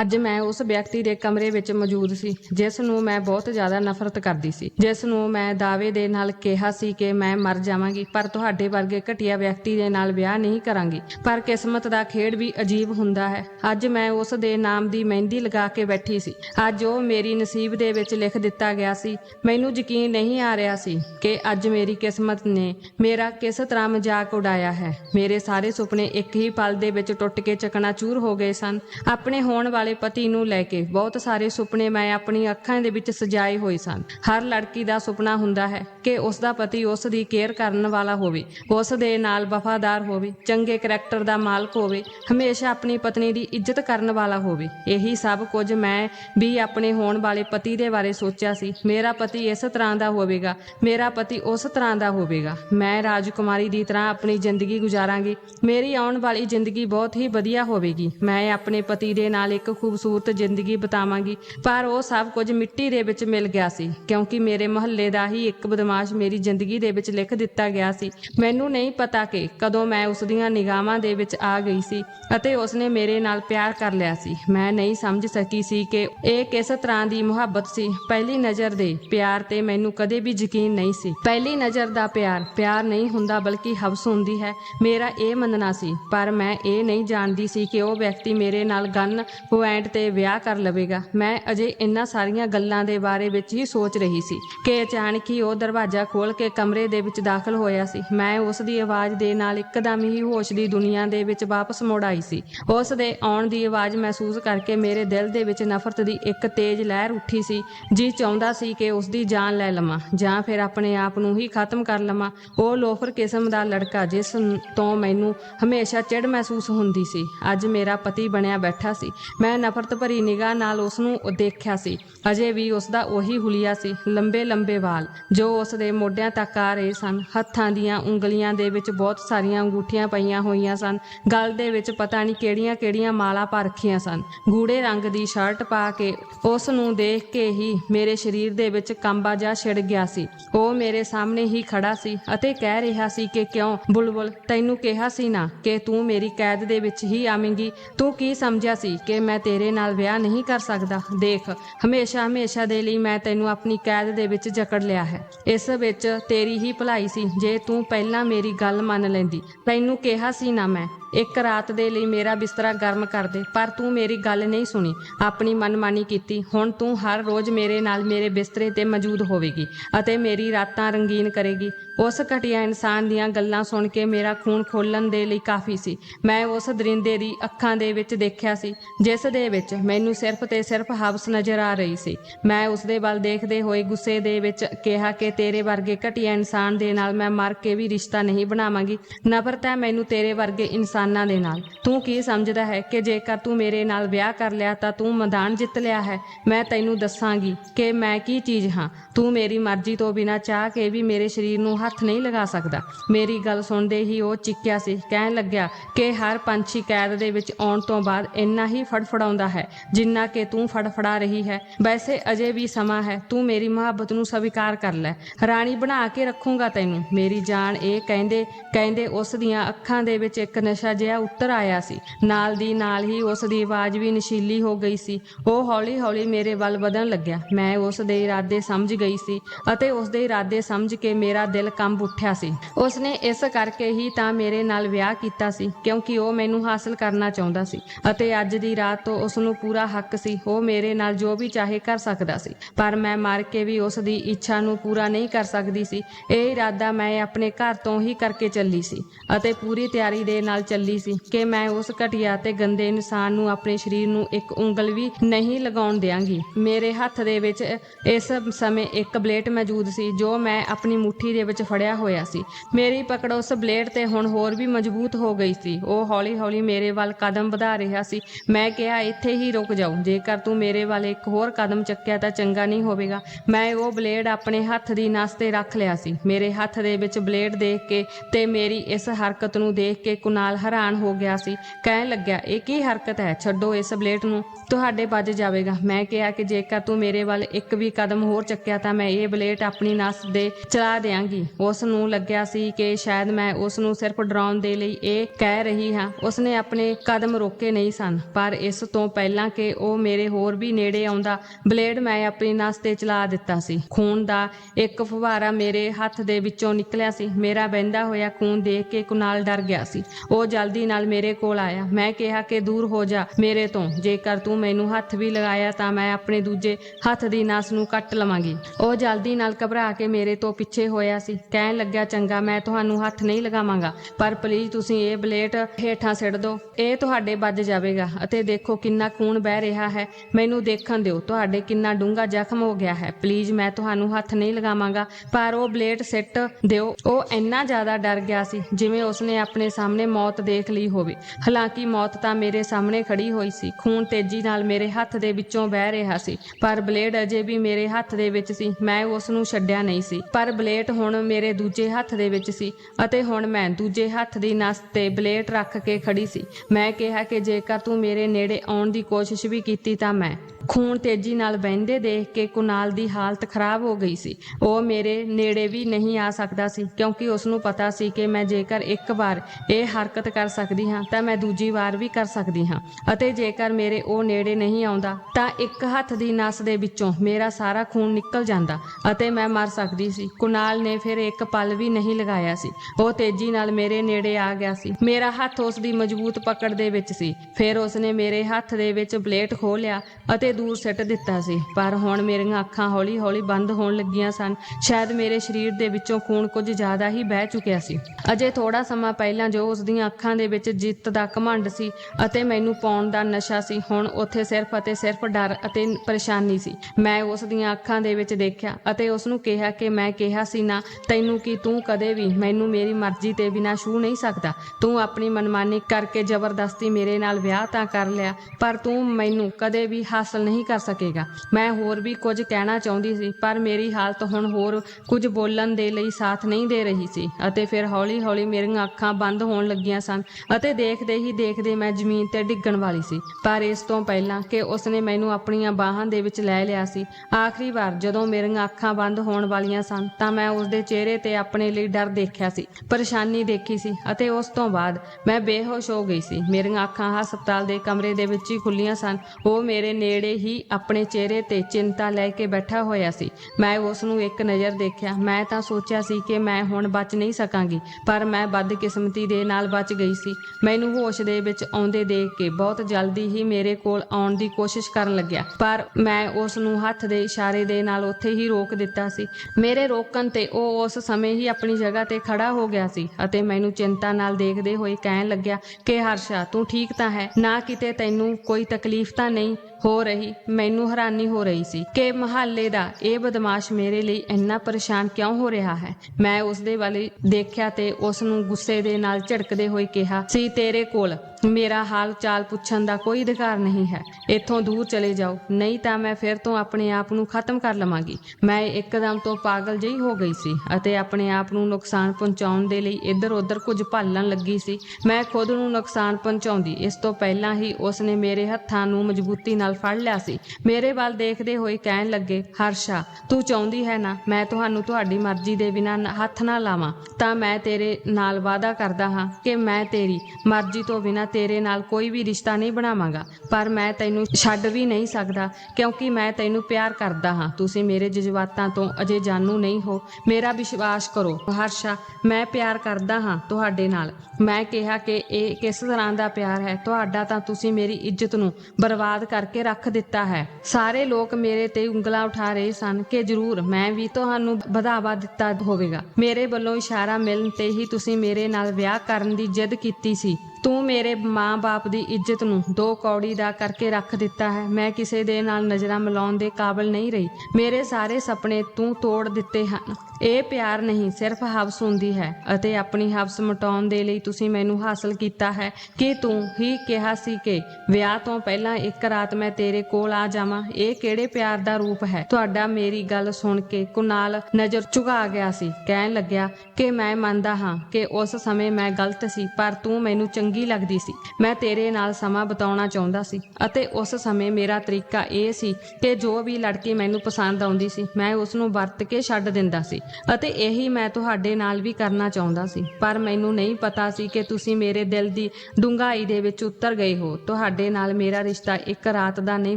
ਅੱਜ ਮੈਂ ਉਸ ਵਿਅਕਤੀ ਦੇ ਕਮਰੇ ਵਿੱਚ ਮੌਜੂਦ ਸੀ, ਜਿਸ ਨੂੰ ਮੈਂ ਬਹੁਤ ਜ਼ਿਆਦਾ ਨਫ਼ਰਤ ਕਰਦੀ ਸੀ। ਜਿਸ ਨੂੰ ਮੈਂ ਦਾਅਵੇ ਦੇ ਨਾਲ ਕਿਹਾ ਸੀ ਕਿ ਮੈਂ ਮਰ ਜਾਵਾਂਗੀ, ਪਰ ਤੁਹਾਡੇ ਵਰਗੇ ਘਟੀਆ ਵਿਅਕਤੀ ਦੇ ਨਾਲ ਵਿਆਹ ਨਹੀਂ ਕਰਾਂਗੀ। ਪਰ ਕਿਸਮਤ ਦਾ ਖੇਡ ਵੀ ਅਜੀਬ ਹੁੰਦਾ ਹੈ। ਅੱਜ ਮੈਂ ਉਸ ਦੇ ਨਾਮ ਦੀ ਮਹਿੰਦੀ ਲਗਾ ਕੇ ਬੈਠੀ ਸੀ। ਅੱਜ ਉਹ ਮੇਰੀ ਨਸੀਬ ਦੇ ਵਿੱਚ ਲਿਖ ਦਿੱਤਾ ਗਿਆ ਸੀ, ਮੈਨੂੰ ਯਕੀਨ ਨਹੀਂ ਆ ਰਿਹਾ ਸੀ ਕਿ ਅੱਜ ਮੇਰੀ ਕਿਸਮਤ ਨੇ ਮੇਰਾ ਕਿਸ ਤਰ੍ਹਾਂ ਮਜ਼ਾਕ ਉਡਾਇਆ ਹੈ। ਮੇਰੇ ਸਾਰੇ ਸੁਪਨੇ ਇੱਕ ਹੀ ਪਲ ਦੇ ਵਿੱਚ ਟੁੱਟ ਕੇ ਚਕਨਾਚੂਰ ਹੋ ਗਏ ਸਨ। ਆਪਣੇ ਹੋਣ ਵਾਲੇ ਪਤੀ ਨੂੰ ਲੈ ਕੇ ਬਹੁਤ ਸਾਰੇ ਸੁਪਨੇ ਮੈਂ ਆਪਣੀ ਅੱਖਾਂ ਦੇ ਵਿੱਚ ਸਜਾਏ ਹੋਏ ਸਨ। ਹਰ ਲੜਕੀ ਦਾ ਸੁਪਨਾ ਹੁੰਦਾ ਹੈ ਕਿ ਉਸ ਦਾ ਪਤੀ ਉਸ ਦੀ ਕੇਅਰ ਕਰਨ ਵਾਲਾ ਹੋਵੇ, ਉਸ ਦੇ ਨਾਲ ਵਫਾਦਾਰ ਹੋਵੇ, ਚੰਗੇ ਕਰੈਕਟਰ ਦਾ ਮਾਲਕ ਹੋਵੇ, ਹਮੇਸ਼ਾ ਆਪਣੀ ਪਤਨੀ ਦੀ ਇੱਜ਼ਤ ਕਰਨ ਵਾਲਾ ਹੋਵੇ। ਇਹੀ ਸਭ ਕੁਝ ਮੈਂ ਵੀ ਆਪਣੇ ਹੋਣ ਵਾਲੇ ਪਤੀ ਦੇ ਬਾਰੇ ਸੋਚਿਆ ਸੀ। ਮੇਰਾ ਪਤੀ ਇਸ ਤਰ੍ਹਾਂ ਦਾ ਹੋਵੇਗਾ, ਮੇਰਾ ਪਤੀ ਉਸ ਤਰ੍ਹਾਂ ਦਾ ਹੋਵੇਗਾ। ਮੈਂ ਰਾਜਕੁਮਾਰੀ ਦੀ ਤਰ੍ਹਾਂ ਆਪਣੀ ਜ਼ਿੰਦਗੀ ਗੁਜ਼ਾਰਾਂਗੀ। ਮੇਰੀ ਆਉਣ ਵਾਲੀ ਜ਼ਿੰਦਗੀ ਬਹੁਤ ਹੀ ਵਧੀਆ ਹੋਵੇਗੀ। ਮੈਂ ਆਪਣੇ ਪਤੀ ਦੇ ਨਾਲ ਇੱਕ ਖੂਬਸੂਰਤ ਜ਼ਿੰਦਗੀ ਬਿਤਾਵਾਂਗੀ। ਪਰ ਉਹ ਸਭ ਕੁਝ ਮਿੱਟੀ ਦੇ ਵਿੱਚ ਮਿਲ ਗਿਆ ਸੀ, ਕਿਉਂਕਿ ਮੇਰੇ ਮੁਹੱਲੇ ਦਾ ਹੀ ਇੱਕ ਬਦਮਾਸ਼ ਮੇਰੀ ਜ਼ਿੰਦਗੀ ਦੇ ਵਿੱਚ ਲਿਖ ਦਿੱਤਾ ਗਿਆ ਸੀ। ਮੈਨੂੰ ਨਹੀਂ ਪਤਾ ਕਿ ਕਦੋਂ ਮੈਂ ਉਸ ਦੀਆਂ ਨਿਗਾਹਾਂ ਦੇ ਵਿੱਚ ਆ ਗਈ ਸੀ ਅਤੇ ਉਸਨੇ ਮੇਰੇ ਨਾਲ ਪਿਆਰ ਕਰ ਲਿਆ ਸੀ। ਮੈਂ ਨਹੀਂ ਸਮਝ ਸਕੀ ਸੀ ਕਿ ਇਹ ਕਿਸ ਤਰ੍ਹਾਂ ਦੀ ਮੁਹੱਬਤ ਸੀ। ਪਹਿਲੀ ਨਜ਼ਰ ਦੇ ਪਿਆਰ ਤੇ ਮੈਨੂੰ ਕਦੇ ਵੀ ਯਕੀਨ ਨਹੀਂ ਸੀ। ਪਹਿਲੀ ਨਜ਼ਰ ਦਾ ਪਿਆਰ ਪਿਆਰ ਨਹੀਂ ਹੁੰਦਾ ਬਲਕਿ ਹਵਸ ਹੁੰਦੀ ਹੈ, ਮੇਰਾ ਇਹ ਮੰਨਣਾ ਸੀ। ਪਰ ਮੈਂ ਇਹ ਨਹੀਂ ਜਾਣਦੀ ਸੀ ਕਿ ਉਹ ਵਿਅਕਤੀ ਮੇਰੇ ਨਾਲ ਗਨ ਪੁਆਇੰਟ ਤੇ ਵਿਆਹ ਕਰ ਲਵੇਗਾ। ਮੈਂ ਅਜੇ ਇੰਨਾ ਸਾਰੀਆਂ ਗੱਲਾਂ ਦੇ ਬਾਰੇ ਵਿੱਚ ਹੀ ਸੋਚ ਰਹੀ ਸੀ ਕਿ ਅਚਾਨਕ ਹੀ ਉਹ ਦਰਵਾਜ਼ਾ ਖੋਲ ਕੇ ਕਮਰੇ ਦੇ ਵਿੱਚ ਦਾਖਲ ਹੋਇਆ ਸੀ। ਮੈਂ ਉਸ ਦੀ ਆਵਾਜ਼ ਦੇ ਨਾਲ ਇੱਕਦਮ ਹੀ ਹੋਸ਼ ਦੀ ਦੁਨੀਆ ਦੇ ਵਿੱਚ ਵਾਪਸ ਮੁੜ ਆਈ ਸੀ। ਉਸ ਦੇ ਆਉਣ ਦੀ ਆਵਾਜ਼ ਮਹਿਸੂਸ ਕਰਕੇ ਮੇਰੇ ਦਿਲ ਦੇ ਵਿੱਚ ਨਫ਼ਰਤ ਦੀ ਇੱਕ ਤੇਜ਼ ਲਹਿਰ ਉੱਠੀ ਸੀ, ਜੀ ਚਾਹੁੰਦਾ ਸੀ ਕਿ ਉਸ ਦੀ ਜਾਨ ਲੈ ਲਵਾਂ ਜਾਂ ਫਿਰ ਆਪਣੇ ਆਪ ਨੂੰ ਹੀ ਖਤਮ ਕਰ ਲਵਾਂ। ਉਹ ਲੋਫਰ ਕਿਸਮ ਦਾ ਲੜਕਾ ਜਿਸ ਤੋਂ ਮੈਨੂੰ ਹਮੇਸ਼ਾ ਚਿੜ ਮਹਿਸੂਸ ਹੁੰਦੀ ਸੀ। ਅੱਜ ਮੇਰਾ ਪਤੀ ਬਣਿਆ ਬੈਠਾ ਸੀ। ਮੈਂ ਨਫ਼ਰਤ ਭਰੀ ਨਿਗਾਹ ਨਾਲ ਉਸ ਨੂੰ ਦੇਖਿਆ ਸੀ। ਅਜੇ ਵੀ ਉਸ ਦਾ ਉਹੀ ਹੁਲੀਆ ਸੀ, ਲੰਬੇ ਲੰਬੇ ਵਾਲ, ਜੋ ਉਸ ਦੇ ਮੋਢਿਆਂ ਤੱਕ ਆ ਰਹੇ ਸਨ। ਹੱਥਾਂ ਦੀਆਂ ਉਂਗਲੀਆਂ ਦੇ ਵਿੱਚ ਬਹੁਤ ਸਾਰੀਆਂ ਅੰਗੂਠੀਆਂ ਪਈਆਂ ਹੋਈਆਂ ਸਨ। ਗਲ ਦੇ ਵਿੱਚ ਪਤਾ ਨਹੀਂ ਕਿਹੜੀਆਂ-ਕਿਹੜੀਆਂ ਮਾਲਾ ਪਾ ਰੱਖੀਆਂ ਸਨ। ਗੂੜੇ ਰੰਗ ਦੀ ਸ਼ਰਟ ਪਾ ਕੇ ਉਸ ਨੂੰ ਦੇਖ ਕੇ ਹੀ ਮੇਰੇ ਸਰੀਰ ਦੇ ਵਿੱਚ ਕੰਬਾ ਜਾ ਛਿੜ ਗਿਆ ਸੀ। ਉਹ ਮੇਰੇ ਸਾਹਮਣੇ ਹੀ ਖੜਾ ਸੀ ਅਤੇ ਕਹਿ ਰਿਹਾ ਸੀ ਕਿ ਕਿਉਂ, ਬੁਲਬੁਲ, ਤੈਨੂੰ ਕਿਹਾ ਸੀ ਨਾ ਕਿ ਤੂੰ ਮੇਰੀ ਕੈਦ ਦੇ ਵਿੱਚ ਹੀ ਆਵੇਂਗੀ। ਤੂੰ ਕੀ ਸਮਝਿਆ ਸੀ ਕਿ ਮੈਂ ਤੇਰੇ ਨਾਲ ਵਿਆਹ ਨਹੀਂ ਕਰ ਸਕਦਾ। ਦੇਖ, ਹਮੇਸ਼ਾ ਹਮੇਸ਼ਾ ਦੇ ਲਈ ਮੈਂ ਤੈਨੂੰ ਆਪਣੀ ਕੈਦ ਦੇ ਵਿੱਚ ਜਕੜ ਲਿਆ ਹੈ। ਇਸ ਵਿੱਚ ਤੇਰੀ ਹੀ ਭਲਾਈ ਸੀ, ਜੇ ਤੂੰ ਪਹਿਲਾਂ ਮੇਰੀ ਗੱਲ ਮੰਨ ਲੈਂਦੀ। ਤੈਨੂੰ ਕਿਹਾ ਸੀ ਨਾ ਮੈਂ ਇੱਕ ਰਾਤ ਦੇ ਲਈ ਮੇਰਾ ਬਿਸਤਰਾ ਗਰਮ ਕਰ ਦੇ, ਪਰ ਤੂੰ ਮੇਰੀ ਗੱਲ ਨਹੀਂ ਸੁਣੀ। ਆਪਣੀ ਮਨਮਾਨੀ ਕੀਤੀ। ਹੁਣ ਤੂੰ ਹਰ ਰੋਜ਼ ਮੇਰੇ ਨਾਲ ਮੇਰੇ ਬਿਸਤਰੇ ਤੇ ਮੌਜੂਦ ਹੋਵੇਗੀ ਅਤੇ ਮੇਰੀ ਰਾਤਾਂ ਰੰਗੀਨ ਕਰੇਗੀ। ਉਸ ਘਟੀਆ ਇਨਸਾਨ ਦੀਆਂ ਗੱਲਾਂ ਸੁਣ ਕੇ ਮੇਰਾ ਖੂਨ ਖੋਲਣ ਦੇ ਲਈ ਕਾਫੀ ਸੀ। ਮੈਂ ਉਸ ਦਰਿੰਦੇ ਦੀ ਅੱਖਾਂ ਦੇ ਵਿੱਚ ਦੇਖਿਆ ਸੀ, ਜਿਸ ਦੇ ਵਿੱਚ ਮੈਨੂੰ ਸਿਰਫ ਤੇ ਸਿਰਫ ਹਵਸ ਨਜ਼ਰ ਆ ਰਹੀ ਸੀ। ਮੈਂ ਉਸ ਦੇ ਵੱਲ ਦੇਖਦੇ ਹੋਏ ਗੁੱਸੇ ਦੇ ਵਿੱਚ ਕਿਹਾ ਕਿ ਤੇਰੇ ਵਰਗੇ ਘਟੀਆ ਇਨਸਾਨ ਦੇ ਨਾਲ ਮੈਂ ਮਰ ਕੇ ਵੀ ਰਿਸ਼ਤਾ ਨਹੀਂ ਬਣਾਵਾਂਗੀ। ਨਫ਼ਰਤ ਹੈ ਮੈਨੂੰ ਤੇਰੇ ਵਰਗੇ ਇਨਸਾਨ ਦੇ ਨਾਲ। ਤੂੰ ਕੀ ਸਮਝਦਾ ਹੈ ਕਿ ਜੇਕਰ ਤੂੰ ਮੇਰੇ ਨਾਲ ਵਿਆਹ ਕਰ ਲਿਆ ਤਾਂ ਤੂੰ ਮੈਦਾਨ ਜਿੱਤ ਲਿਆ ਹੈ? ਮੈਂ ਤੈਨੂੰ ਦੱਸਾਂਗੀ ਕਿ ਮੈਂ ਕੀ ਚੀਜ਼ ਹਾਂ। ਤੂੰ ਮੇਰੀ ਮਰਜ਼ੀ ਤੋਂ ਬਿਨਾਂ ਚਾਹ ਕੇ ਵੀ ਮੇਰੇ ਸਰੀਰ ਨੂੰ ਹੱਥ ਨਹੀਂ ਲਗਾ ਸਕਦਾ। ਮੇਰੀ ਗੱਲ ਸੁਣਦੇ ਹੀ ਉਹ ਚਿੱਕਿਆ ਸੀ, ਕਹਿਣ ਲੱਗਿਆ ਕਿ ਹਰ ਪੰਛੀ ਕੈਦ ਦੇ ਵਿੱਚ ਆਉਣ ਤੋਂ ਬਾਅਦ ਇੰਨਾ ਹੀ ਫੜਫੜਾਉਂਦਾ ਹੈ, ਜਿੰਨਾ ਕਿ ਤੂੰ ਫੜਫੜਾ ਰਹੀ ਹੈ। ਵੈਸੇ ਅਜੇ ਵੀ ਸਮਾਂ ਹੈ, ਤੂੰ ਮੇਰੀ ਮੁਹੱਬਤ ਨੂੰ ਸਵੀਕਾਰ ਕਰ ਲੈ। ਰਾਣੀ ਬਣਾ ਕੇ ਰੱਖੂੰਗਾ ਤੈਨੂੰ। ਮੇਰੀ ਜਾਨ ਇਹ ਕਹਿੰਦੇ ਕਹਿੰਦੇ ਉਸ ਦੀਆਂ ਅੱਖਾਂ ਦੇ ਵਿੱਚ ਇੱਕ ਨਸ਼ਾ ਜਿਹਾ ਉੱਤਰ ਆਇਆ ਸੀ। ਨਾਲ ਦੀ ਨਾਲ ਹੀ ਉਸ ਦੀ ਆਵਾਜ਼ ਵੀ ਨਸ਼ੀਲੀ ਹੋ ਗਈ ਸੀ। ਉਹ ਹੌਲੀ-ਹੌਲੀ ਮੇਰੇ ਵੱਲ ਵਧਣ ਲੱਗਿਆ। ਮੈਂ ਉਸ ਦੇ ਇਰਾਦੇ ਸਮਝ ਗਈ ਸੀ ਅਤੇ ਉਸ ਦੇ ਇਰਾਦੇ ਸਮਝ ਕੇ ਮੇਰਾ ਦਿਲ ਕੰਬ ਉੱਠਿਆ ਸੀ। ਉਸ ਨੇ ਇਸ ਕਰਕੇ ਹੀ ਤਾਂ ਮੇਰੇ ਨਾਲ ਵਿਆਹ ਕੀਤਾ ਸੀ, ਕਿਉਂਕਿ ਉਹ ਮੈਨੂੰ ਹਾਸਲ ਕਰਨਾ ਚਾਹੁੰਦਾ ਸੀ ਅਤੇ ਅੱਜ ਦੀ ਰਾਤ ਤੋਂ ਉਸ ਨੂੰ ਪੂਰਾ ਹੱਕ ਸੀ, ਉਹ ਮੇਰੇ ਨਾਲ ਜੋ ਵੀ ਚਾਹੇ ਕਰ ਸਕਦਾ ਸੀ। ਪਰ ਮੈਂ ਮਰ ਕੇ ਵੀ ਉਸ ਦੀ ਇੱਛਾ ਨੂੰ ਪੂਰਾ ਨਹੀਂ ਕਰ ਸਕਦੀ ਸੀ। ਇਹ ਇਰਾਦਾ ਮੈਂ ਆਪਣੇ ਘਰ ਤੋਂ ਹੀ ਕਰਕੇ ਚੱਲੀ ਸੀ ਅਤੇ ਪੂਰੀ ਤਿਆਰੀ ਦੇ ਨਾਲ ਚੱਲੀ ਸੀ ਕਿ ਮੈਂ ਉਸ ਘਟੀਆ ਤੇ ਗੰਦੇ ਇਨਸਾਨ ਨੂੰ ਆਪਣੇ ਸਰੀਰ ਨੂੰ ਇੱਕ ਉਂਗਲ ਵੀ ਨਹੀਂ ਲਗਾਉਣ ਦਿਆਂਗੀ। ਮੇਰੇ ਹੱਥ ਦੇ ਵਿੱਚ ਇਸ ਸਮੇਂ ਇੱਕ ਬਲੇਡ ਮੌਜੂਦ ਸੀ ਜੋ ਮੈਂ ਆਪਣੀ ਮੁੱਠੀ ਦੇ ਵਿੱਚ ਫੜਿਆ ਹੋਇਆ ਸੀ। ਮੇਰੀ ਪਕੜ ਉਸ ਬਲੇਡ ਤੇ ਹੁਣ ਹੋਰ ਵੀ ਮਜ਼ਬੂਤ ਹੋ ਗਈ ਸੀ। ਉਹ ਹੌਲੀ-ਹੌਲੀ ਮੇਰੇ ਵੱਲ ਕਦਮ ਵਧਾ ਰਿਹਾ ਸੀ। ਮੈਂ ਕਿਹਾ, ਇੱਥੇ ਹੀ ਰੁਕ ਜਾਓ। ਜੇਕਰ ਤੂੰ ਮੇਰੇ ਵੱਲ ਇੱਕ ਹੋਰ ਕਦਮ ਚੱਕਿਆ ਤਾਂ ਚੰਗਾ ਨਹੀਂ ਹੋਵੇਗਾ। ਮੈਂ ਉਹ ਬਲੇਡ ਆਪਣੇ ਹੱਥ ਦੀ ਨਸ ਤੇ ਰੱਖ ਲਿਆ ਸੀ। ਮੇਰੇ ਹੱਥ ਦੇ ਵਿੱਚ ਬਲੇਡ ਦੇਖ ਕੇ ਤੇ ਮੇਰੀ ਇਸ ਹਰਕਤ ਨੂੰ ਦੇਖ ਕੇ ਕੁਨਾਲ ਹੈਰਾਨ ਹੋ ਗਿਆ ਸੀ। ਕਹਿਣ ਲੱਗਿਆ, ਇਹ ਕੀ ਹਰਕਤ ਹੈ? ਛੱਡੋ ਇਸ ਬਲੇਟ ਨੂੰ। ਤੁਹਾਡੇ ਵੱਜ ਜਾਵੇਗਾ। ਮੈਂ ਕਿਹਾ ਕਿ ਜੇਕਰ ਤੂੰ ਮੇਰੇ ਵੱਲ ਇੱਕ ਵੀ ਕਦਮ ਹੋਰ ਚੱਕਿਆ ਤਾਂ ਮੈਂ ਇਹ ਬਲੇਡ ਆਪਣੀ ਨਸ ਦੇ ਚਲਾ ਦਿਆਂਗੀ। ਉਸ ਨੂੰ ਲੱਗਿਆ ਸੀ ਕਿ ਸ਼ਾਇਦ ਮੈਂ ਉਸ ਨੂੰ ਸਿਰਫ ਡਰਾਉਣ ਦੇ ਲਈ ਇਹ ਕਹਿ ਰਹੀ ਹਾਂ। ਉਸਨੇ ਆਪਣੇ ਕਦਮ ਰੋਕੇ ਨਹੀਂ ਸਨ। ਪਰ ਇਸ ਤੋਂ ਪਹਿਲਾਂ ਕਿ ਉਹ ਮੇਰੇ ਹੋਰ ਵੀ ਨੇੜੇ ਆਉਂਦਾ, ਬਲੇਡ ਮੈਂ ਆਪਣੀ ਨਸ ਤੇ ਚਲਾ ਦਿੱਤਾ ਸੀ। ਖੂਨ ਦਾ ਇੱਕ ਫੁਹਾਰਾ ਮੇਰੇ ਹੱਥ ਦੇ ਵਿੱਚੋਂ ਨਿਕਲਿਆ ਸੀ। ਮੇਰਾ ਵਹਿੰਦਾ ਹੋਇਆ ਖੂਨ ਦੇਖ ਕੇ ਕੁਨਾਲ ਡਰ ਗਿਆ ਸੀ। ਉਹ ਜਲਦੀ ਨਾਲ ਮੇਰੇ ਕੋਲ ਆਇਆ। ਮੈਂ ਕਿਹਾ ਕਿ ਦੂਰ ਹੋ ਜਾ ਮੇਰੇ ਤੋਂ। ਜੇਕਰ ਤੂੰ ਮੈਨੂੰ ਹੱਥ ਵੀ ਲਗਾਇਆ ਤਾਂ ਮੈਂ ਆਪਣੇ ਦੂਜੇ ਹੱਥ ਦੀ ਨਸ ਨੂੰ ਕੱਟ ਲਵਾਂਗੀ। ਉਹ ਜਲਦੀ ਨਾਲ ਘਬਰਾ ਕੇ ਮੇਰੇ ਤੋਂ ਪਿੱਛੇ ਹੋਇਆ ਸੀ। ਕਹਿਣ ਲੱਗਿਆ, ਚੰਗਾ, ਮੈਂ ਤੁਹਾਨੂੰ ਹੱਥ ਨਹੀਂ ਲਗਾਵਾਂਗਾ, ਪਰ ਪਲੀਜ਼ ਤੁਸੀਂ ਇਹ ਬਲੇਟ ਹੇਠਾਂ ਸਿੱਟ ਦਿਓ। ਇਹ ਤੁਹਾਡੇ ਵੱਜ ਜਾਵੇਗਾ ਅਤੇ ਦੇਖੋ ਕਿੰਨਾ ਖੂਨ ਬਹਿ ਰਿਹਾ ਹੈ। ਮੈਨੂੰ ਦੇਖਣ ਦਿਓ, ਤੁਹਾਡੇ ਕਿੰਨਾ ਡੂੰਘਾ ਜ਼ਖਮ ਹੋ ਗਿਆ ਹੈ। ਪਲੀਜ਼ ਮੈਂ ਤੁਹਾਨੂੰ ਹੱਥ ਨਹੀਂ ਲਗਾਵਾਂਗਾ, ਪਰ ਉਹ ਬਲੇਡ ਸਿੱਟ ਦਿਓ। ਉਹ ਇੰਨਾ ਜ਼ਿਆਦਾ ਡਰ ਗਿਆ ਸੀ, ਜਿਵੇਂ ਉਸਨੇ ਆਪਣੇ ਸਾਹਮਣੇ ਮੌਤ ਦੇਖ ਲਈ ਹੋਵੇ। ਹਾਲਾਂਕਿ ਮੌਤ ਤਾਂ ਮੇਰੇ ਸਾਹਮਣੇ ਖੜੀ ਹੋਈ ਸੀ। ਖੂਨ ਤੇਜ਼ੀ ਨਾਲ ਮੇਰੇ ਹੱਥ ਦੇ ਵਿੱਚੋਂ ਵਹਿ ਰਿਹਾ ਸੀ। ਪਰ ਬਲੇਡ ਅਜੇ ਵੀ ਮੇਰੇ ਹੱਥ ਦੇ ਵਿੱਚ ਸੀ। ਮੈਂ ਉਸ ਨੂੰ ਛੱਡਿਆ ਨਹੀਂ ਸੀ। ਪਰ ਬਲੇਡ ਹੁਣ ਮੇਰੇ ਦੂਜੇ ਹੱਥ ਦੇ ਵਿੱਚ ਸੀ ਅਤੇ ਹੁਣ ਮੈਂ ਦੂਜੇ ਹੱਥ ਦੀ ਨਸ ਤੇ ਬਲੇਡ ਰੱਖ ਕੇ ਖੜੀ ਸੀ। ਮੈਂ ਕਿਹਾ ਕਿ ਜੇਕਰ ਤੂੰ ਮੇਰੇ ਨੇੜੇ ਆਉਣ ਦੀ ਕੋਸ਼ਿਸ਼ ਵੀ ਕੀਤੀ ਤਾਂ ਮੈਂ ਖੂਨ ਤੇਜ਼ੀ ਨਾਲ ਵਹਿੰਦੇ ਦੇਖ ਕੇ ਕੁਨਾਲ ਦੀ ਹਾਲਤ ਖਰਾਬ ਹੋ ਗਈ ਸੀ। ਉਹ ਮੇਰੇ ਨੇੜੇ ਵੀ ਨਹੀਂ ਆ ਸਕਦਾ ਸੀ, ਕਿਉਂਕਿ ਉਸ ਨੂੰ ਪਤਾ ਸੀ ਕਿ ਮੈਂ ਜੇਕਰ ਇੱਕ ਵਾਰ ਇਹ ਹਰਕਤ ਕਰ ਸਕਦੀ ਹਾਂ, ਤਾਂ ਮੈਂ ਦੂਜੀ ਵਾਰ ਵੀ ਕਰ ਸਕਦੀ ਹਾਂ। ਅਤੇ ਜੇਕਰ ਮੇਰੇ ਉਹ ਨੇੜੇ ਨਹੀਂ ਆਉਂਦਾ, ਤਾਂ ਇੱਕ ਹੱਥ ਦੀ ਨਸ ਦੇ ਵਿੱਚੋਂ ਮੇਰਾ ਸਾਰਾ ਖੂਨ ਨਿਕਲ ਜਾਂਦਾ ਅਤੇ ਮੈਂ ਮਰ ਸਕਦੀ ਸੀ। ਕੁਨਾਲ ਨੇ ਫਿਰ ਇੱਕ ਪਲ ਵੀ ਨਹੀਂ ਲਗਾਇਆ ਸੀ। ਉਹ ਤੇਜ਼ੀ ਨਾਲ ਮੇਰੇ ਨੇੜੇ ਆ ਗਿਆ ਸੀ। ਮੇਰਾ ਹੱਥ ਉਸ ਦੀ ਮਜ਼ਬੂਤ ਪਕੜ ਦੇ ਵਿੱਚ ਸੀ। ਫਿਰ ਉਸਨੇ ਮੇਰੇ ਹੱਥ ਦੇ ਵਿੱਚ ਬਲੇਟ ਖੋਹ ਲਿਆ ਅਤੇ ਦੂਰ ਸਿੱਟ ਦਿੱਤਾ ਸੀ, ਪਰ ਹੁਣ ਮੇਰੀਆਂ ਅੱਖਾਂ ਹੌਲੀ-ਹੌਲੀ ਬੰਦ ਹੋਣ ਲੱਗੀਆਂ ਸਨ। ਸ਼ਾਇਦ ਮੇਰੇ ਸਰੀਰ ਦੇ ਵਿੱਚੋਂ ਖੂਨ ਕੁਝ ਜ਼ਿਆਦਾ ਹੀ ਬਹਿ ਚੁੱਕਿਆ ਸੀ। ਅਜੇ ਥੋੜਾ ਸਮਾਂ ਪਹਿਲਾਂ ਜੋ ਉਸ ਦੀਆਂ ਅੱਖਾਂ ਦੇ ਵਿੱਚ ਜਿੱਤ ਦਾ ਘਮੰਡ ਸੀ ਅਤੇ ਮੈਨੂੰ ਪਾਉਣ ਦਾ ਨਸ਼ਾ ਸੀ, ਹੁਣ ਉੱਥੇ ਸਿਰਫ ਅਤੇ ਸਿਰਫ ਡਰ ਅਤੇ ਪਰੇਸ਼ਾਨੀ ਸੀ। ਮੈਂ ਉਸ ਦੀਆਂ ਅੱਖਾਂ ਦੇ ਵਿੱਚ ਦੇਖਿਆ ਅਤੇ ਉਸ ਨੂੰ ਕਿਹਾ ਕਿ ਮੈਂ ਕਿਹਾ ਸੀ, ਨਾ, ਤੈਨੂੰ ਕਿ ਤੂੰ ਕਦੇ ਵੀ ਮੈਨੂੰ ਮੇਰੀ ਮਰਜ਼ੀ ਤੇ ਬਿਨਾਂ ਛੂ ਨਹੀਂ ਸਕਦਾ। ਤੂੰ ਆਪਣੀ ਮਨਮਾਨੀ ਕਰਕੇ ਜ਼ਬਰਦਸਤੀ ਮੇਰੇ ਨਾਲ ਵਿਆਹ ਤਾਂ ਕਰ ਲਿਆ, ਪਰ ਤੂੰ ਮੈਨੂੰ ਕਦੇ ਵੀ ਹਾਸਲ ਨਹੀਂ ਕਰ ਸਕੇਗਾ। ਮੈਂ ਹੋਰ ਵੀ ਕੁਝ ਕਹਿਣਾ ਚਾਹੁੰਦੀ ਸੀ, ਪਰ ਮੇਰੀ ਹਾਲਤ ਹੁਣ ਹੋਰ ਕੁਝ ਬੋਲਣ ਦੇ ਲਈ ਸਾਥ ਨਹੀਂ ਦੇ ਰਹੀ ਸੀ ਅਤੇ ਫਿਰ ਹੌਲੀ-ਹੌਲੀ ਮੇਰੀਆਂ ਅੱਖਾਂ ਬੰਦ ਹੋਣ ਲੱਗੀਆਂ ਸਨ ਅਤੇ ਦੇਖਦੇ ਹੀ ਦੇਖਦੇ ਮੈਂ ਜ਼ਮੀਨ ਤੇ ਡਿੱਗਣ ਵਾਲੀ ਸੀ। ਪਰ ਇਸ ਤੋਂ ਪਹਿਲਾਂ ਕਿ ਉਸਨੇ ਮੈਨੂੰ ਆਪਣੀਆਂ ਬਾਹਾਂ ਦੇ ਵਿੱਚ ਲੈ ਲਿਆ ਸੀ, ਆਖਰੀ ਵਾਰ ਜਦੋਂ ਮੇਰੀਆਂ ਅੱਖਾਂ ਬੰਦ ਹੋਣ ਵਾਲੀਆਂ ਸਨ ਤਾਂ ਮੈਂ ਉਸਦੇ ਚਿਹਰੇ ਤੇ ਆਪਣੇ ਲਈ ਡਰ ਦੇਖਿਆ ਸੀ, ਪਰੇਸ਼ਾਨੀ ਦੇਖੀ ਸੀ ਅਤੇ ਉਸ ਤੋਂ ਬਾਅਦ ਮੈਂ ਬੇਹੋਸ਼ ਹੋ ਗਈ ਸੀ। ਮੇਰੀਆਂ ਅੱਖਾਂ ਹਸਪਤਾਲ ਦੇ ਕਮਰੇ ਦੇ ਵਿੱਚ ਹੀ ਖੁੱਲੀਆਂ ਸਨ, ਉਹ ਮੇਰੇ ਨੇੜੇ ਹੀ ਆਪਣੇ ਚਿਹਰੇ ਤੇ ਚਿੰਤਾ ਲੈ ਕੇ ਬੈਠਾ ਹੋਇਆ ਸੀ। ਮੈਂ ਉਸ ਨੂੰ ਇੱਕ ਨਜ਼ਰ ਦੇਖਿਆ। ਮੈਂ ਤਾਂ ਸੋਚਿਆ ਸੀ ਕਿ ਮੈਂ ਹੁਣ ਬਚ ਨਹੀਂ ਸਕਾਂਗੀ, ਪਰ ਮੈਂ ਬਦਕਿਸਮਤੀ ਦੇ ਨਾਲ ਬਚ ਗਈ ਸੀ। ਮੈਨੂੰ ਹੋਸ਼ ਦੇ ਵਿੱਚ ਆਉਂਦੇ ਦੇਖ ਕੇ ਬਹੁਤ ਜਲਦੀ ਹੀ ਮੇਰੇ ਕੋਲ ਆਉਣ ਦੀ ਕੋਸ਼ਿਸ਼ ਕਰਨ ਲੱਗਿਆ, ਪਰ ਮੈਂ ਉਸ ਨੂੰ ਹੱਥ ਦੇ ਇਸ਼ਾਰੇ ਦੇ ਨਾਲ ਉੱਥੇ ਹੀ ਰੋਕ ਦਿੱਤਾ ਸੀ। ਮੇਰੇ ਰੋਕਣ ਤੇ ਉਹ ਉਸ ਸਮੇਂ ਹੀ ਆਪਣੀ ਜਗ੍ਹਾ ਤੇ ਖੜਾ ਹੋ ਗਿਆ ਸੀ ਅਤੇ ਮੈਨੂੰ ਚਿੰਤਾ ਨਾਲ ਦੇਖਦੇ ਹੋਏ ਕਹਿਣ ਲੱਗਿਆ ਕਿ ਹਰਸ਼ਾ, ਤੂੰ ਠੀਕ ਤਾਂ ਹੈ, ਨਾ ਕਿਤੇ ਤੈਨੂੰ ਕੋਈ ਤਕਲੀਫ ਤਾਂ ਨਹੀਂ ਹੋ ਰਹੀ। ਮੈਨੂੰ ਹੈਰਾਨੀ ਹੋ ਰਹੀ ਸੀ ਕਿ ਮਹੱਲੇ ਦਾ ਇਹ ਬਦਮਾਸ਼ ਮੇਰੇ ਲਈ ਇੰਨਾ ਪਰੇਸ਼ਾਨ ਕਿਉਂ ਹੋ ਰਿਹਾ ਹੈ। ਮੈਂ ਉਸ ਦੇ ਵੱਲ ਦੇਖਿਆ ਤੇ ਉਸ ਨੂੰ ਗੁੱਸੇ ਦੇ ਨਾਲ ਝੜਕਦੇ ਹੋਏ ਕਿਹਾ, ਸੀ ਤੇਰੇ ਕੋਲ। ਮੇਰਾ ਹਾਲ ਚਾਲ ਪੁੱਛਣ ਦਾ ਕੋਈ ਅਧਿਕਾਰ ਨਹੀਂ ਹੈ। ਇੱਥੋਂ ਦੂਰ ਚਲੇ ਜਾਓ। ਨਹੀਂ ਤਾਂ ਮੈਂ ਫਿਰ ਤੋਂ ਆਪਣੇ ਆਪ ਨੂੰ ਖਤਮ ਕਰ ਲਵਾਂਗੀ। ਮੈਂ ਇੱਕਦਮ ਤੋਂ ਪਾਗਲ ਜਿਹੀ ਹੋ ਗਈ ਸੀ ਅਤੇ ਆਪਣੇ ਆਪ ਨੂੰ ਨੁਕਸਾਨ ਪਹੁੰਚਾਉਣ ਦੇ ਲਈ ਇੱਧਰ-ਉੱਧਰ ਕੁਝ ਭਾਲਣ ਲੱਗੀ ਸੀ। ਮੈਂ ਖੁਦ ਨੂੰ ਨੁਕਸਾਨ ਪਹੁੰਚਾਉਂਦੀ। ਇਸ ਤੋਂ ਪਹਿਲਾਂ ਹੀ ਉਸ ਨੇ ਮੇਰੇ ਹੱਥਾਂ ਨੂੰ ਮਜ਼ਬੂਤੀ ਨਾਲ ਫੜ ਲਿਆ ਸੀ। ਮੇਰੇ ਵੱਲ ਦੇਖਦੇ ਹੋਏ ਕਹਿਣ ਲੱਗੇ, ਹਰਸ਼ਾ, ਤੂੰ ਚਾਹੁੰਦੀ ਹੈ ਨਾ, ਮੈਂ ਤੁਹਾਨੂੰ ਤੁਹਾਡੀ ਮਰਜ਼ੀ ਦੇ ਬਿਨਾਂ ਹੱਥ ਨਾ ਲਾਵਾਂ। ਤਾਂ ਮੈਂ ਤੇਰੇ ਨਾਲ ਵਾਅਦਾ ਕਰਦਾ ਹਾਂ ਕਿ ਮੈਂ ਤੇਰੀ ਮਰਜ਼ੀ ਤੋਂ ਬਿਨਾਂ ਤੇਰੇ ਨਾਲ ਕੋਈ ਵੀ ਰਿਸ਼ਤਾ ਨਹੀਂ ਬਣਾਵਾਂਗਾ। ਪਰ ਮੈਂ ਤੈਨੂੰ ਛੱਡ ਵੀ ਨਹੀਂ ਸਕਦਾ, ਕਿਉਂਕਿ ਮੈਂ ਤੈਨੂੰ ਪਿਆਰ ਕਰਦਾ ਹਾਂ। ਤੁਸੀਂ ਮੇਰੇ ਜਜ਼ਬਾਤਾਂ ਤੋਂ ਅਜੇ ਜਾਣੂ ਨਹੀਂ ਹੋ। ਮੇਰਾ ਵਿਸ਼ਵਾਸ ਕਰੋ ਹਰਸ਼ਾ ਮੈਂ ਪਿਆਰ ਕਰਦਾ ਹਾਂ ਤੁਹਾਡੇ ਨਾਲ। ਮੈਂ ਕਿਹਾ ਕਿ ਇਹ ਕਿਸ ਤਰ੍ਹਾਂ ਦਾ ਪਿਆਰ ਹੈ? ਤੁਹਾਡਾ ਤਾਂ ਤੁਸੀਂ ਮੇਰੀ ਇੱਜ਼ਤ ਨੂੰ ਬਰਬਾਦ ਕਰਕੇ ਰੱਖ ਦਿੱਤਾ ਹੈ। ਸਾਰੇ ਲੋਕ ਮੇਰੇ ਤੇ ਉਂਗਲਾਂ ਉਠਾ ਰਹੇ ਸਨ ਕਿ ਜ਼ਰੂਰ ਮੈਂ ਵੀ ਤੁਹਾਨੂੰ ਵਧਾਵਾ ਦਿੱਤਾ ਹੋਵੇਗਾ। ਮੇਰੇ ਵੱਲੋਂ ਇਸ਼ਾਰਾ ਮਿਲਣ ਤੇ ਹੀ ਤੁਸੀਂ ਮੇਰੇ ਨਾਲ ਵਿਆਹ ਕਰਨ ਦੀ ਜਿੱਦ ਕੀਤੀ ਸੀ। ਤੂੰ ਮੇਰੇ ਮਾਂ-ਬਾਪ ਦੀ ਇੱਜ਼ਤ ਨੂੰ ਦੋ ਕੌੜੀ ਦਾ ਕਰਕੇ ਰੱਖ ਦਿੱਤਾ ਹੈ। ਮੈਂ ਕਿਸੇ ਦੇ ਨਾਲ ਨਜ਼ਰਾਂ ਮਿਲਾਉਣ ਦੇ ਕਾਬਿਲ ਨਹੀਂ ਰਹੀ। ਮੇਰੇ ਸਾਰੇ ਸੁਪਨੇ ਤੂੰ ਤੋੜ ਦਿੱਤੇ ਹਨ। ਇਹ ਪਿਆਰ ਨਹੀਂ, ਸਿਰਫ ਹਵਸ ਹੁੰਦੀ ਹੈ ਅਤੇ ਆਪਣੀ ਹਵਸ ਮਟਾਉਣ ਦੇ ਲਈ ਤੁਸੀਂ ਮੈਨੂੰ ਹਾਸਲ ਕੀਤਾ ਹੈ। ਕਿ ਤੂੰ ਹੀ ਕਿਹਾ ਸੀ ਕਿ ਵਿਆਹ ਤੋਂ ਪਹਿਲਾਂ ਇੱਕ ਰਾਤ ਮੈਂ ਤੇਰੇ ਕੋਲ ਆ ਜਾਵਾਂ? ਇਹ ਕਿਹੜੇ ਪਿਆਰ ਦਾ ਰੂਪ ਹੈ? ਤੁਹਾਡਾ ਮੇਰੀ ਗੱਲ ਸੁਣ ਕੇ ਕੁਨਾਲ ਨਜ਼ਰ ਝੁਕਾ ਗਿਆ ਸੀ। ਕਹਿਣ ਲੱਗਿਆ ਕਿ ਮੈਂ ਮੰਨਦਾ ਹਾਂ ਕਿ ਉਸ ਸਮੇਂ ਮੈਂ ਗਲਤ ਸੀ, ਪਰ ਤੂੰ ਮੈਨੂੰ ਚੰਗੀ ਲੱਗਦੀ ਸੀ। ਮੈਂ ਤੇਰੇ ਨਾਲ ਸਮਾਂ ਬਿਤਾਉਣਾ ਚਾਹੁੰਦਾ ਸੀ ਅਤੇ ਉਸ ਸਮੇਂ ਮੇਰਾ ਤਰੀਕਾ ਇਹ ਸੀ ਕਿ ਜੋ ਵੀ ਲੜਕੀ ਮੈਨੂੰ ਪਸੰਦ ਆਉਂਦੀ ਸੀ, ਮੈਂ ਉਸ ਨੂੰ ਵਰਤ ਕੇ ਛੱਡ ਦਿੰਦਾ ਸੀ। ਅਤੇ ਇਹੀ ਮੈਂ ਤੁਹਾਡੇ ਨਾਲ ਵੀ ਕਰਨਾ ਚਾਹੁੰਦਾ ਸੀ। ਪਰ ਮੈਨੂੰ ਨਹੀਂ ਪਤਾ ਸੀ ਕਿ ਤੁਸੀਂ ਮੇਰੇ ਦਿਲ ਦੀ ਡੂੰਘਾਈ ਦੇ ਵਿੱਚ ਉਤਰ ਗਏ ਹੋ। ਤੁਹਾਡੇ ਨਾਲ ਮੇਰਾ ਰਿਸ਼ਤਾ ਇੱਕ ਰਾਤ ਦਾ ਨਹੀਂ,